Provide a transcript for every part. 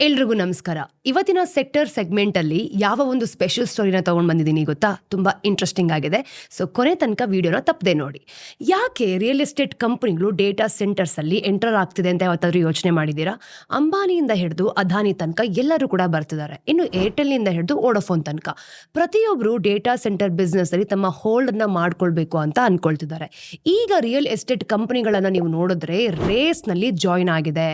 ಎಲ್ರಿಗೂ ನಮಸ್ಕಾರ. ಇವತ್ತಿನ ಸೆಕ್ಟರ್ ಸೆಗ್ಮೆಂಟ್ ಅಲ್ಲಿ ಯಾವ ಒಂದು ಸ್ಪೆಷಲ್ ಸ್ಟೋರಿನ ತಗೊಂಡ್ ಬಂದಿದ್ದೀನಿ ಗೊತ್ತಾ? ತುಂಬಾ ಇಂಟ್ರೆಸ್ಟಿಂಗ್ ಆಗಿದೆ. ಸೊ ಕೊನೆ ತನಕ ವಿಡಿಯೋನ ತಪ್ಪದೆ ನೋಡಿ. ಯಾಕೆ ರಿಯಲ್ ಎಸ್ಟೇಟ್ ಕಂಪನಿಗಳು ಡೇಟಾ ಸೆಂಟರ್ಸ್ ಅಲ್ಲಿ ಎಂಟರ್ ಆಗ್ತಿದೆ ಅಂತ ಯಾವತ್ತಾದ್ರೂ ಯೋಚನೆ ಮಾಡಿದ್ದೀರಾ? ಅಂಬಾನಿಯಿಂದ ಹಿಡಿದು ಅದಾನಿ ತನಕ ಎಲ್ಲರೂ ಕೂಡ ಬರ್ತಿದ್ದಾರೆ. ಇನ್ನು ಏರ್ಟೆಲ್ನಿಂದ ಹಿಡಿದು ಓಡೋಫೋನ್ ತನಕ. ಪ್ರತಿಯೊಬ್ಬರು ಡೇಟಾ ಸೆಂಟರ್ ಬಿಸ್ನೆಸ್ ಅಲ್ಲಿ ತಮ್ಮ ಹೋಲ್ಡ್ ಅನ್ನ ಮಾಡ್ಕೊಳ್ಬೇಕು ಅಂತ ಅಂದ್ಕೊಳ್ತಿದ್ದಾರೆ ಈಗ ರಿಯಲ್ ಎಸ್ಟೇಟ್ ಕಂಪನಿಗಳನ್ನ ನೀವು ನೋಡಿದ್ರೆ ರೇಸ್ನಲ್ಲಿ ಜಾಯಿನ್ ಆಗಿದೆ.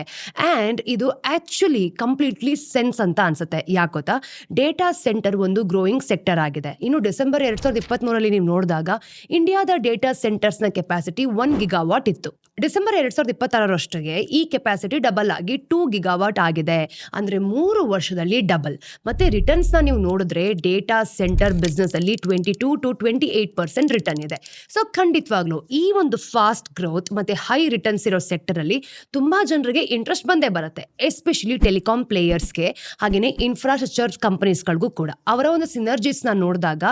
ಆ್ಯಂಡ್ ಇದು ಆಕ್ಚುಲಿ ಕಂಪ್ಲೀಟ್ಲಿ ಸೆನ್ಸ್ ಅಂತ ಅನ್ಸುತ್ತೆ. ಯಾಕೋತಾ ಡೇಟಾ ಸೆಂಟರ್ ಒಂದು ಗ್ರೋಯಿಂಗ್ ಸೆಕ್ಟರ್ ಆಗಿದೆ. ಇನ್ನು ಡಿಸೆಂಬರ್ ಎರಡ್ ಸಾವಿರದ ಇಪ್ಪತ್ಮೂರರಲ್ಲಿ ನೀವು ನೋಡಿದಾಗ ಇಂಡಿಯಾದ ಡೇಟಾ ಸೆಂಟರ್ಸ್ನ ಕೆಪಾಸಿಟಿ ಒನ್ ಗಿಗಾವಾಟ್ ಇತ್ತು. ಡಿಸೆಂಬರ್ ಎರಡ್ ಸಾವಿರದ ಇಪ್ಪತ್ತಾರರಷ್ಟಿಗೆ ಈ ಕೆಪಾಸಿಟಿ ಡಬಲ್ ಆಗಿ ಟೂ ಗಿಗಾವಾಟ್ ಆಗಿದೆ. ಅಂದ್ರೆ ಮೂರು ವರ್ಷದಲ್ಲಿ ಡಬಲ್ ಮತ್ತೆ ರಿಟರ್ನ್ಸ್ನ ನೀವು ನೋಡಿದ್ರೆ ಡೇಟಾ ಸೆಂಟರ್ ಬಿಸ್ನೆಸ್ ಅಲ್ಲಿ twenty two to twenty eight percent return ಇದೆ. ಸೊ ಖಂಡಿತವಾಗ್ಲೂ ಈ ಒಂದು ಫಾಸ್ಟ್ ಗ್ರೋತ್ ಮತ್ತೆ ಹೈ ರಿಟರ್ನ್ಸ್ ಇರೋ ಸೆಕ್ಟರ್ ಅಲ್ಲಿ ತುಂಬಾ ಜನರಿಗೆ ಇಂಟ್ರೆಸ್ಟ್ ಬಂದೇ ಬರುತ್ತೆ. ಎಸ್ಪೆಷಲಿ ಟೆಲಿಕಾಂ ಪ್ಲೇಯರ್ಸ್ಗೆ ಹಾಗೆಯೇ ಇನ್ಫ್ರಾಸ್ಟ್ರಕ್ಚರ್ ಕಂಪನೀಸ್ಗಳಿಗೂ ಕೂಡ. ಅವರ ಒಂದು ಸಿನರ್ಜೀಸ್ನ ನೋಡಿದಾಗ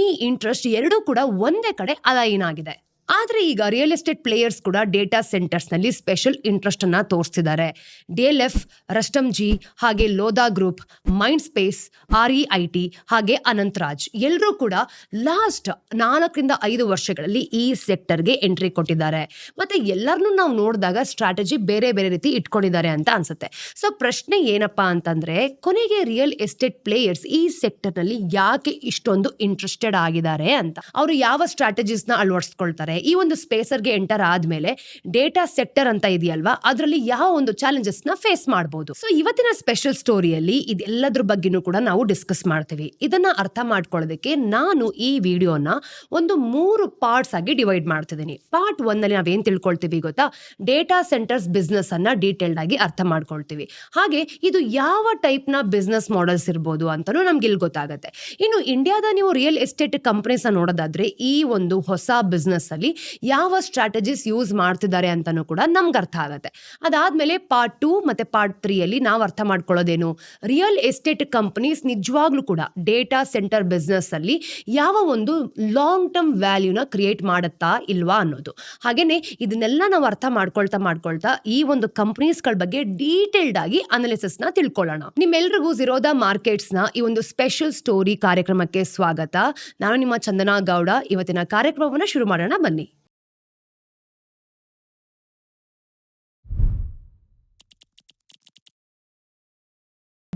ಈ ಇಂಟ್ರೆಸ್ಟ್ ಎರಡೂ ಕೂಡ ಒಂದೇ ಕಡೆ ಅಲೈನ್ ಆಗಿದೆ. ಆದ್ರೆ ಈಗ ರಿಯಲ್ ಎಸ್ಟೇಟ್ ಪ್ಲೇಯರ್ಸ್ ಕೂಡ ಡೇಟಾ ಸೆಂಟರ್ಸ್ನಲ್ಲಿ ಸ್ಪೆಷಲ್ ಇಂಟ್ರೆಸ್ಟನ್ನು ತೋರಿಸ್ತಿದ್ದಾರೆ D L F Rustomjee ಹಾಗೆ Lodha group Mindspace R E I T ಹಾಗೆ ಅನಂತರಾಜ್ ಎಲ್ಲರೂ ಕೂಡ ಲಾಸ್ಟ್ ನಾಲ್ಕರಿಂದ ಐದು ವರ್ಷಗಳಲ್ಲಿ ಈ ಸೆಕ್ಟರ್ಗೆ ಎಂಟ್ರಿ ಕೊಟ್ಟಿದ್ದಾರೆ. ಮತ್ತೆ ಎಲ್ಲರನ್ನೂ ನಾವು ನೋಡಿದಾಗ ಸ್ಟ್ರಾಟಜಿ ಬೇರೆ ಬೇರೆ ರೀತಿ ಇಟ್ಕೊಂಡಿದ್ದಾರೆ ಅಂತ ಅನ್ಸುತ್ತೆ. ಸೊ ಪ್ರಶ್ನೆ ಏನಪ್ಪ ಅಂತಂದ್ರೆ, ಕೊನೆಗೆ ರಿಯಲ್ ಎಸ್ಟೇಟ್ ಪ್ಲೇಯರ್ಸ್ ಈ ಸೆಕ್ಟರ್ನಲ್ಲಿ ಯಾಕೆ ಇಷ್ಟೊಂದು ಇಂಟ್ರೆಸ್ಟೆಡ್ ಆಗಿದ್ದಾರೆ ಅಂತ? ಅವರು ಯಾವ ಸ್ಟ್ರಾಟಜೀಸ್ನ ಈ ಒಂದು ಸ್ಪೇಸರ್ಗೆ ಎಂಟರ್ ಆದ್ಮೇಲೆ ಡೇಟಾ ಸೆಕ್ಟರ್ ಅಂತ ಇದೆಯಲ್ವಾ? ಅದರಲ್ಲಿ ಯಾವ ಒಂದು ಚಾಲೆಂಜಸ್ನ ಫೇಸ್ ಮಾಡಬಹುದು ಸೊ ಇವತ್ತಿನ ಸ್ಪೆಷಲ್ ಸ್ಟೋರಿಯಲ್ಲಿ ಇದೆಲ್ಲದ್ರ ಬಗ್ಗೆನೂ ಕೂಡ ನಾವು ಡಿಸ್ಕಸ್ ಮಾಡ್ತೀವಿ. ಇದನ್ನ ಅರ್ಥ ಮಾಡ್ಕೊಳ್ಳೋದಕ್ಕೆ ನಾನು ಈ ವಿಡಿಯೋನ ಒಂದು ಮೂರು ಪಾರ್ಟ್ಸ್ ಆಗಿ ಡಿವೈಡ್ ಮಾಡ್ತಿದ್ದೀನಿ. ಪಾರ್ಟ್ ಒಂದಲ್ಲಿ ನಾವೇನ್ ತಿಳ್ಕೊಳ್ತೀವಿ ಗೊತ್ತಾ? ಡೇಟಾ ಸೆಂಟರ್ಸ್ ಬಿಸ್ನೆಸ್ ಅನ್ನ ಡೀಟೇಲ್ಡ್ ಆಗಿ ಅರ್ಥ ಮಾಡ್ಕೊಳ್ತೀವಿ. ಹಾಗೆ ಇದು ಯಾವ ಟೈಪ್ನ ಬಿಸ್ನೆಸ್ ಮಾಡೆಲ್ಸ್ ಇರ್ಬೋದು ಅಂತಾನೂ ನಮ್ಗೆ ಇಲ್ಲಿ ಗೊತ್ತಾಗುತ್ತೆ. ಇನ್ನು ಇಂಡಿಯಾದ ನೀವು ರಿಯಲ್ ಎಸ್ಟೇಟ್ ಕಂಪನೀಸ್ ನೋಡೋದಾದ್ರೆ ಈ ಒಂದು ಹೊಸ ಬಿಸ್ನೆಸ್ ಅಲ್ಲಿ ಯಾವ ಸ್ಟ್ರಾಟಜೀಸ್ ಯೂಸ್ ಮಾಡ್ತಿದ್ದಾರೆ ಅಂತಾನೂ ಕೂಡ ನಮ್ಗೆ ಅರ್ಥ ಆಗುತ್ತೆ. ಅದಾದಮೇಲೆ ಪಾರ್ಟ್ ಟೂ ಮತ್ತೆ ಪಾರ್ಟ್ ತ್ರೀಯಲ್ಲಿ ನಾವು ಅರ್ಥ ಮಾಡ್ಕೊಳ್ಳೋದೇನು? ರಿಯಲ್ ಎಸ್ಟೇಟ್ ಕಂಪ್ನೀಸ್ ನಿಜವಾಗ್ಲೂ ಕೂಡ ಡೇಟಾ ಸೆಂಟರ್ ಬಿಸ್ನೆಸ್ಸಲ್ಲಿ ಯಾವ ಒಂದು ಲಾಂಗ್ ಟರ್ಮ್ ವ್ಯಾಲ್ಯೂನ ಕ್ರಿಯೇಟ್ ಮಾಡುತ್ತಾ ಇಲ್ವಾ ಅನ್ನೋದು. ಹಾಗೆಯೇ ಇದನ್ನೆಲ್ಲ ನಾವು ಅರ್ಥ ಮಾಡ್ಕೊಳ್ತಾ ಮಾಡ್ಕೊಳ್ತಾ ಈ ಒಂದು ಕಂಪ್ನೀಸ್ಗಳ ಬಗ್ಗೆ ಡೀಟೇಲ್ಡ್ ಆಗಿ ಅನಾಲಿಸಿಸ್ನ ತಿಳ್ಕೊಳ್ಳೋಣ. ನಿಮ್ಮೆಲ್ರಿಗೂ ಜಿರೋದಾ ಮಾರ್ಕೆಟ್ಸ್ನ ಈ ಒಂದು ಸ್ಪೆಷಲ್ ಸ್ಟೋರಿ ಕಾರ್ಯಕ್ರಮಕ್ಕೆ ಸ್ವಾಗತ. ನಾನು ನಿಮ್ಮ ಚಂದನಾ ಗೌಡ. ಇವತ್ತಿನ ಕಾರ್ಯಕ್ರಮವನ್ನ ಶುರು ಮಾಡೋಣ ಬನ್ನಿ.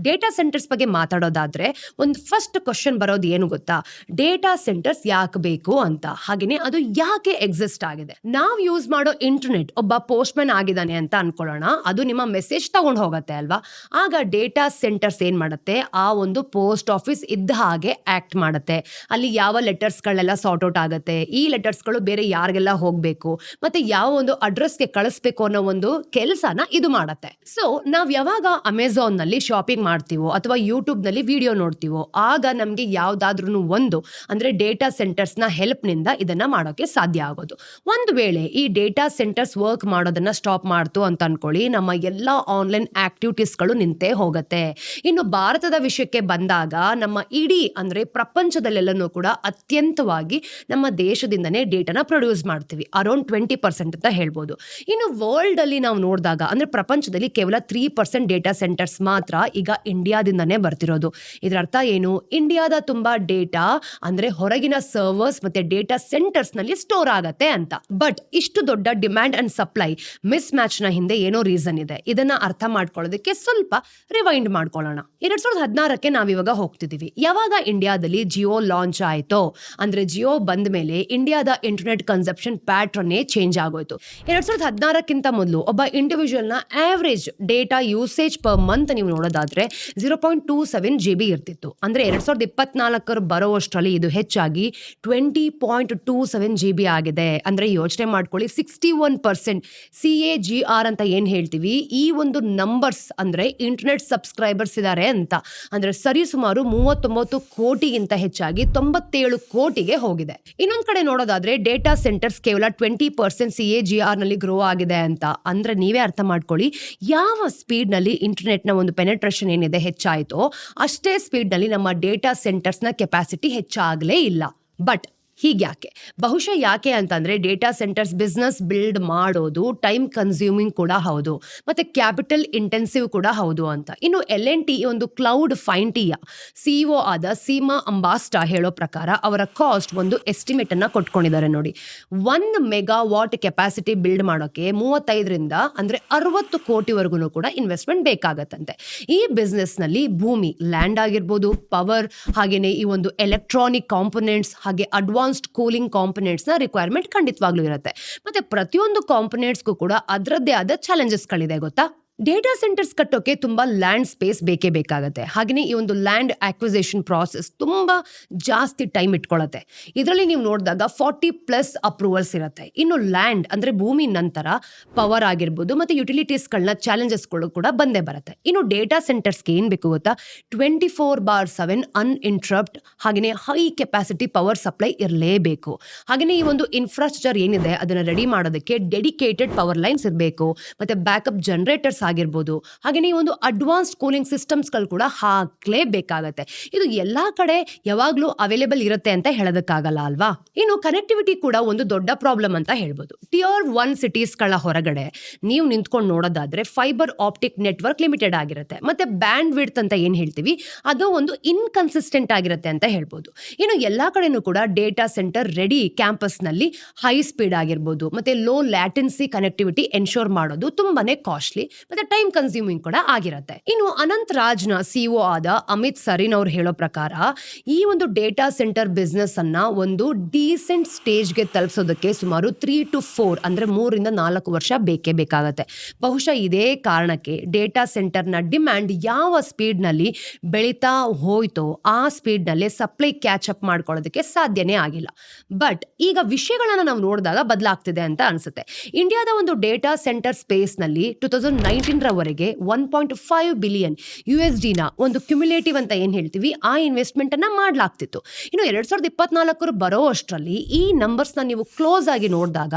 ಡೇಟಾ ಸೆಂಟರ್ಸ್ ಬಗ್ಗೆ ಮಾತಾಡೋದಾದ್ರೆ ಒಂದು ಫಸ್ಟ್ ಕ್ವಶನ್ ಬರೋದು ಏನು ಗೊತ್ತಾ? ಡೇಟಾ ಸೆಂಟರ್ಸ್ ಯಾಕೆ ಬೇಕು ಅಂತ. ಹಾಗೇನೆ ಅದು ಯಾಕೆ ಎಕ್ಸಿಸ್ಟ್ ಆಗಿದೆ? ನಾವು ಯೂಸ್ ಮಾಡೋ ಇಂಟರ್ನೆಟ್ ಒಬ್ಬ ಪೋಸ್ಟ್ ಮ್ಯಾನ್ ಆಗಿದ್ದಾನೆ ಅಂತ ಅನ್ಕೊಳ್ಳೋಣ. ಅದು ನಿಮ್ಮ ಮೆಸೇಜ್ ತಗೊಂಡು ಹೋಗುತ್ತೆ ಅಲ್ವಾ? ಆಗ ಡೇಟಾ ಸೆಂಟರ್ಸ್ ಏನ್ ಮಾಡುತ್ತೆ? ಆ ಒಂದು ಪೋಸ್ಟ್ ಆಫೀಸ್ ಇದ್ದ ಹಾಗೆ ಆಕ್ಟ್ ಮಾಡುತ್ತೆ. ಅಲ್ಲಿ ಯಾವ ಲೆಟರ್ಸ್ಗಳೆಲ್ಲ ಸಾರ್ಟ್ ಔಟ್ ಆಗುತ್ತೆ? ಈ ಲೆಟರ್ಸ್ಗಳು ಬೇರೆ ಯಾರಿಗೆಲ್ಲ ಹೋಗ್ಬೇಕು? ಮತ್ತೆ ಯಾವ ಒಂದು ಅಡ್ರೆಸ್ಗೆ ಕಳಿಸ್ಬೇಕು ಅನ್ನೋ ಒಂದು ಕೆಲಸನ ಇದು ಮಾಡುತ್ತೆ. ಸೊ ನಾವ್ ಯಾವಾಗ ಅಮೆಝಾನ್ನಲ್ಲಿ ಶಾಪಿಂಗ್ ಮಾಡ್ತೀವೋ ಅಥವಾ ಯೂಟ್ಯೂಬ್ನಲ್ಲಿ ವಿಡಿಯೋ ನೋಡ್ತೀವೋ, ಆಗ ನಮಗೆ ಯಾವುದಾದ್ರೂ ಒಂದು, ಅಂದರೆ ಡೇಟಾ ಸೆಂಟರ್ಸ್ನ ಹೆಲ್ಪ್ನಿಂದ ಇದನ್ನು ಮಾಡೋಕ್ಕೆ ಸಾಧ್ಯ ಆಗೋದು. ಒಂದು ವೇಳೆ ಈ ಡೇಟಾ ಸೆಂಟರ್ಸ್ ವರ್ಕ್ ಮಾಡೋದನ್ನು ಸ್ಟಾಪ್ ಮಾಡ್ತು ಅಂತ ಅಂದ್ಕೊಳ್ಳಿ ನಮ್ಮ ಎಲ್ಲ ಆನ್ಲೈನ್ ಆ್ಯಕ್ಟಿವಿಟೀಸ್ಗಳು ನಿಂತೇ ಹೋಗುತ್ತೆ. ಇನ್ನು ಭಾರತದ ವಿಷಯಕ್ಕೆ ಬಂದಾಗ ನಮ್ಮ ಇಡೀ, ಅಂದರೆ ಪ್ರಪಂಚದಲ್ಲೆಲ್ಲನೂ ಕೂಡ ಅತ್ಯಂತವಾಗಿ ನಮ್ಮ ದೇಶದಿಂದನೇ ಡೇಟಾನ ಪ್ರೊಡ್ಯೂಸ್ ಮಾಡ್ತೀವಿ. ಅರೌಂಡ್ ಟ್ವೆಂಟಿ ಪರ್ಸೆಂಟ್ ಅಂತ ಹೇಳ್ಬೋದು. ಇನ್ನು ವರ್ಲ್ಡಲ್ಲಿ ನಾವು ನೋಡಿದಾಗ, ಅಂದರೆ ಪ್ರಪಂಚದಲ್ಲಿ ಕೇವಲ ತ್ರೀ ಪರ್ಸೆಂಟ್ ಡೇಟಾ ಸೆಂಟರ್ಸ್ ಮಾತ್ರ ಈಗ ಇಂಡಿಯಾದಿಂದನೇ ಬರ್ತಿರೋದು. ಇದರ ಅರ್ಥ ಏನು? ಇಂಡಿಯಾದ ತುಂಬ ಡೇಟಾ ಅಂದ್ರೆ ಹೊರಗಿನ ಸರ್ವರ್ಸ್ ಮತ್ತೆ ಡೇಟಾ ಸೆಂಟರ್ಸ್ನಲ್ಲಿ ಸ್ಟೋರ್ ಆಗತ್ತೆ ಅಂತ. ಬಟ್ ಇಷ್ಟು ದೊಡ್ಡ ಡಿಮ್ಯಾಂಡ್ ಅಂಡ್ ಸಪ್ಲೈ ಮಿಸ್ ಮ್ಯಾಚ್ನ ಹಿಂದೆ ಏನೋ ರೀಸನ್ ಇದೆ. ಇದನ್ನ ಅರ್ಥ ಮಾಡ್ಕೊಳ್ಳೋದಕ್ಕೆ ಸ್ವಲ್ಪ ರಿವೈಂಡ್ ಮಾಡ್ಕೊಳ್ಳೋಣ. ಎರಡು ಸಾವಿರದ ಹದಿನಾರಕ್ಕೆ ನಾವಿವಾಗ ಹೋಗ್ತಿದ್ದೀವಿ ಯಾವಾಗ ಇಂಡಿಯಾದಲ್ಲಿ ಜಿಯೋ ಲಾಂಚ್ ಆಯಿತೋ? ಅಂದ್ರೆ ಜಿಯೋ ಬಂದ ಮೇಲೆ ಇಂಡಿಯಾದ ಇಂಟರ್ನೆಟ್ ಕನ್ಸಪ್ಷನ್ ಪ್ಯಾಟ್ರನ್ನೇ ಚೇಂಜ್ ಆಗೋಯ್ತು. ಎರಡು ಸಾವಿರದ ಹದಿನಾರಕ್ಕಿಂತ ಮೊದಲು ಒಬ್ಬ ಇಂಡಿವಿಜುವಲ್ನ average data usage per month ನೀವು ನೋಡೋದಾದ್ರೆ zero point two seven G B ಇರ್ತಿತ್ತು. ಅಂದ್ರೆ ಎರಡು ಸಾವಿರದ ಇಪ್ಪತ್ನಾಲ್ಕರ ಬರೋವಷ್ಟರಲ್ಲಿ ಇದು ಹೆಚ್ಚಾಗಿ twenty point two seven G B ಆಗಿದೆ. ಅಂದ್ರೆ ಯೋಚನೆ ಮಾಡ್ಕೊಳ್ಳಿ, sixty one percent C A G R ಅಂತ ಏನು ಹೇಳ್ತೀವಿ? ಈ ಒಂದು ನಂಬರ್ಸ್ ಅಂದ್ರೆ ಇಂಟರ್ನೆಟ್ ಸಬ್ಸ್ಕ್ರೈಬರ್ಸ್ ಇದ್ದಾರೆ ಅಂತ. ಅಂದ್ರೆ ಸರಿ ಸುಮಾರು ಮೂವತ್ತೊಂಬತ್ತು ಕೋಟಿಗಿಂತ ಹೆಚ್ಚಾಗಿ ತೊಂಬತ್ತೇಳು ಕೋಟಿಗೆ ಹೋಗಿದೆ. ಇನ್ನೊಂದು ಕಡೆ ನೋಡೋದಾದ್ರೆ ಡೇಟಾ ಸೆಂಟರ್ಸ್ ಕೇವಲ twenty percent C A G ಆರ್ನಲ್ಲಿ grow ಆಗಿದೆ ಅಂತ. ಅಂದ್ರೆ ನೀವೇ ಅರ್ಥ ಮಾಡ್ಕೊಳ್ಳಿ, ಯಾವ ಸ್ಪೀಡ್ನಲ್ಲಿ ಇಂಟರ್ನೆಟ್ನ ಒಂದು ಪೆನೆಟ್ರೇಷನ್ ಏನಿದೆ ಹೆಚ್ಚಾಯಿತು ಅಷ್ಟೇ ಸ್ಪೀಡ್ನಲ್ಲಿ ನಮ್ಮ ಡೇಟಾ ಸೆಂಟರ್ಸ್ನ ಕೆಪಾಸಿಟಿ ಹೆಚ್ಚಾಗಲೇ ಇಲ್ಲ. ಬಟ್ ಹೀಗ್ಯಾಕೆ? ಬಹುಶಃ ಯಾಕೆ ಅಂತಂದರೆ ಡೇಟಾ ಸೆಂಟರ್ಸ್ ಬಿಸ್ನೆಸ್ ಬಿಲ್ಡ್ ಮಾಡೋದು ಟೈಮ್ ಕನ್ಸ್ಯೂಮಿಂಗ್ ಕೂಡ ಹೌದು, ಮತ್ತು ಕ್ಯಾಪಿಟಲ್ ಇಂಟೆನ್ಸಿವ್ ಕೂಡ ಹೌದು ಅಂತ. ಇನ್ನು ಎಲ್ ಎನ್ ಟಿ ಒಂದು ಕ್ಲೌಡ್ ಫೈನ್ ಟಿಯ ಸಿಇಒ ಆದ ಸೀಮಾ ಅಂಬಾಸ್ಟಾ ಹೇಳೋ ಪ್ರಕಾರ ಅವರ ಕಾಸ್ಟ್ ಒಂದು ಎಸ್ಟಿಮೇಟನ್ನು ಕೊಟ್ಕೊಂಡಿದ್ದಾರೆ ನೋಡಿ. One mega what capacity build ಮಾಡೋಕ್ಕೆ ಮೂವತ್ತೈದರಿಂದ ಅಂದರೆ ಅರವತ್ತು ಕೋಟಿವರೆಗೂ ಕೂಡ ಇನ್ವೆಸ್ಟ್ಮೆಂಟ್ ಬೇಕಾಗತ್ತಂತೆ. ಈ ಬಿಸ್ನೆಸ್ನಲ್ಲಿ ಭೂಮಿ ಲ್ಯಾಂಡ್ ಆಗಿರ್ಬೋದು ಪವರ್ ಹಾಗೆಯೇ ಈ ಒಂದು ಎಲೆಕ್ಟ್ರಾನಿಕ್ ಕಾಂಪೊನೆಂಟ್ಸ್ ಹಾಗೆ ಅಡ್ವಾನ್ಸ್ಡ್ ಕೂಲಿಂಗ್ನ ರಿಕ್ವೈರ್ಮೆಂಟ್ ಖಂಡಿತವಾಗ್ಲೂ ಇರುತ್ತೆ. ಮತ್ತೆ ಪ್ರತಿಯೊಂದು ಕಾಂಪೊನೆಂಟ್ಸ್ಗೂ ಕೂಡ ಅದರದ್ದೇ ಆದ ಚಾಲೆಂಜಸ್ಗಳಿದೆ ಗೊತ್ತಾ? ಡೇಟಾ ಸೆಂಟರ್ಸ್ ಕಟ್ಟೋಕೆ ತುಂಬಾ ಲ್ಯಾಂಡ್ ಸ್ಪೇಸ್ ಬೇಕೇ ಬೇಕಾಗುತ್ತೆ. ಹಾಗೆಯೇ ಈ ಒಂದು ಲ್ಯಾಂಡ್ ಆಕ್ವಿಸೇಷನ್ ಪ್ರಾಸೆಸ್ ತುಂಬಾ ಜಾಸ್ತಿ ಟೈಮ್ ಇಟ್ಕೊಳ್ಳುತ್ತೆ ಇದರಲ್ಲಿ ನೀವು ನೋಡಿದಾಗ ಫಾರ್ಟಿ ಪ್ಲಸ್ ಅಪ್ರೂವಲ್ಸ್ ಇರುತ್ತೆ. ಇನ್ನು ಲ್ಯಾಂಡ್ ಅಂದ್ರೆ ಭೂಮಿ ನಂತರ ಪವರ್ ಆಗಿರ್ಬೋದು ಮತ್ತೆ ಯುಟಿಲಿಟೀಸ್ಗಳನ್ನ ಚಾಲೆಂಜಸ್ಗಳು ಕೂಡ ಬಂದೇ ಬರುತ್ತೆ. ಇನ್ನು ಡೇಟಾ ಸೆಂಟರ್ಸ್ಗೆ ಏನು ಬೇಕು ಗೊತ್ತಾ? Twenty four by seven uninterrupt ಹಾಗೆಯೇ ಹೈ ಕೆಪಾಸಿಟಿ ಪವರ್ ಸಪ್ಲೈ ಇರಲೇಬೇಕು. ಹಾಗೆಯೇ ಈ ಒಂದು ಇನ್ಫ್ರಾಸ್ಟ್ರಕ್ಚರ್ ಏನಿದೆ ಅದನ್ನ ರೆಡಿ ಮಾಡೋದಕ್ಕೆ ಡೆಡಿಕೇಟೆಡ್ ಪವರ್ ಲೈನ್ಸ್ ಇರಬೇಕು. ಮತ್ತೆ ಬ್ಯಾಕಪ್ ಜನರೇಟರ್ಸ್ ಆಗಿರ್ಬೋದು. ಹಾಗೆಯೇ ಒಂದು ಅಡ್ವಾನ್ಸ್ಡ್ ಕೂಲಿಂಗ್ ಸಿಸ್ಟಮ್ಸ್ಗಳು ಕೂಡ ಹಾಕಲೇಬೇಕಾಗತ್ತೆ. ಇದು ಎಲ್ಲಾ ಕಡೆ ಯಾವಾಗಲೂ ಅವೈಲೇಬಲ್ ಇರುತ್ತೆ ಅಂತ ಹೇಳೋದಕ್ಕಾಗಲ್ಲ ಅಲ್ವಾ? ಇನ್ನು ಕನೆಕ್ಟಿವಿಟಿ ಕೂಡ ಒಂದು ದೊಡ್ಡ ಪ್ರಾಬ್ಲಮ್ ಅಂತ ಹೇಳ್ಬೋದು. ಟಿಯರ್ ಒನ್ ಸಿಟೀಸ್ಗಳ ಹೊರಗಡೆ ನೀವು ನಿಂತ್ಕೊಂಡು ನೋಡೋದಾದ್ರೆ ಫೈಬರ್ ಆಪ್ಟಿಕ್ ನೆಟ್ವರ್ಕ್ ಲಿಮಿಟೆಡ್ ಆಗಿರುತ್ತೆ. ಮತ್ತೆ ಬ್ಯಾಂಡ್ ವಿಡ್ತ್ ಅಂತ ಏನು ಹೇಳ್ತೀವಿ? ಅದು ಒಂದು ಇನ್ಕನ್ಸಿಸ್ಟೆಂಟ್ ಆಗಿರುತ್ತೆ ಅಂತ ಹೇಳ್ಬೋದು. ಇನ್ನು ಎಲ್ಲಾ ಕಡೆನೂ ಕೂಡ ಡೇಟಾ ಸೆಂಟರ್ ರೆಡಿ ಕ್ಯಾಂಪಸ್ನಲ್ಲಿ ಹೈ ಸ್ಪೀಡ್ ಆಗಿರ್ಬೋದು. ಮತ್ತೆ ಲೋ ಲ್ಯಾಟೆನ್ಸಿ ಕನೆಕ್ಟಿವಿಟಿ ಎನ್ಶೋರ್ ಮಾಡೋದು ತುಂಬಾನೇ ಕಾಸ್ಟ್ಲಿ ಮತ್ತೆ ಟೈಮ್ ಕನ್ಸ್ಯೂಮಿಂಗ್ ಕೂಡ ಆಗಿರುತ್ತೆ. ಇನ್ನು ಅನಂತ್ ರಾಜ್ನ ಸಿಒ ಆದ ಅಮಿತ್ ಸರಿನ್ ಅವ್ರು ಹೇಳೋ ಪ್ರಕಾರ, ಈ ಒಂದು ಡೇಟಾ ಸೆಂಟರ್ ಬಿಸ್ನೆಸ್ ಅನ್ನ ಒಂದು ಡೀಸೆಂಟ್ ಸ್ಟೇಜ್ಗೆ ತಲುಪಿಸೋದಕ್ಕೆ ಸುಮಾರು ತ್ರೀ ಟು ಫೋರ್ ಅಂದ್ರೆ ಮೂರಿಂದ ನಾಲ್ಕು ವರ್ಷ ಬೇಕೇ ಬೇಕಾಗತ್ತೆ. ಬಹುಶಃ ಇದೇ ಕಾರಣಕ್ಕೆ ಡೇಟಾ ಸೆಂಟರ್ನ ಡಿಮ್ಯಾಂಡ್ ಯಾವ ಸ್ಪೀಡ್ನಲ್ಲಿ ಬೆಳೀತಾ ಹೋಯ್ತೋ ಆ ಸ್ಪೀಡ್ನಲ್ಲೇ ಸಪ್ಲೈ ಕ್ಯಾಚ್ ಅಪ್ ಮಾಡ್ಕೊಳ್ಳೋದಕ್ಕೆ ಸಾಧ್ಯನೇ ಆಗಿಲ್ಲ. ಬಟ್ ಈಗ ವಿಷಯಗಳನ್ನ ನಾವು ನೋಡಿದಾಗ ಬದಲಾಗ್ತಿದೆ ಅಂತ ಅನ್ಸುತ್ತೆ. ಇಂಡಿಯಾದ ಒಂದು ಡೇಟಾ ಸೆಂಟರ್ ಸ್ಪೇಸ್ನಲ್ಲಿ ಟೂ ತೌಸಂಡ್ ರವರೆಗೆ one point five billion U S ಡಿನ ಒಂದು ಕ್ಯುಮ್ಯುಲೇಟಿವ್ ಅಂತ ಏನು ಹೇಳ್ತೀವಿ, ಆ ಇನ್ವೆಸ್ಟ್ಮೆಂಟ್ ಅನ್ನ ಮಾಡಲಾಗ್ತಿತ್ತು. ಇನ್ನು ಎರಡು ಸಾವಿರದ ಇಪ್ಪತ್ನಾಲ್ಕರು ಬರೋ ಅಷ್ಟರಲ್ಲಿ ಈ ನಂಬರ್ಸ್ನ ನೀವು ಕ್ಲೋಸ್ ಆಗಿ ನೋಡಿದಾಗ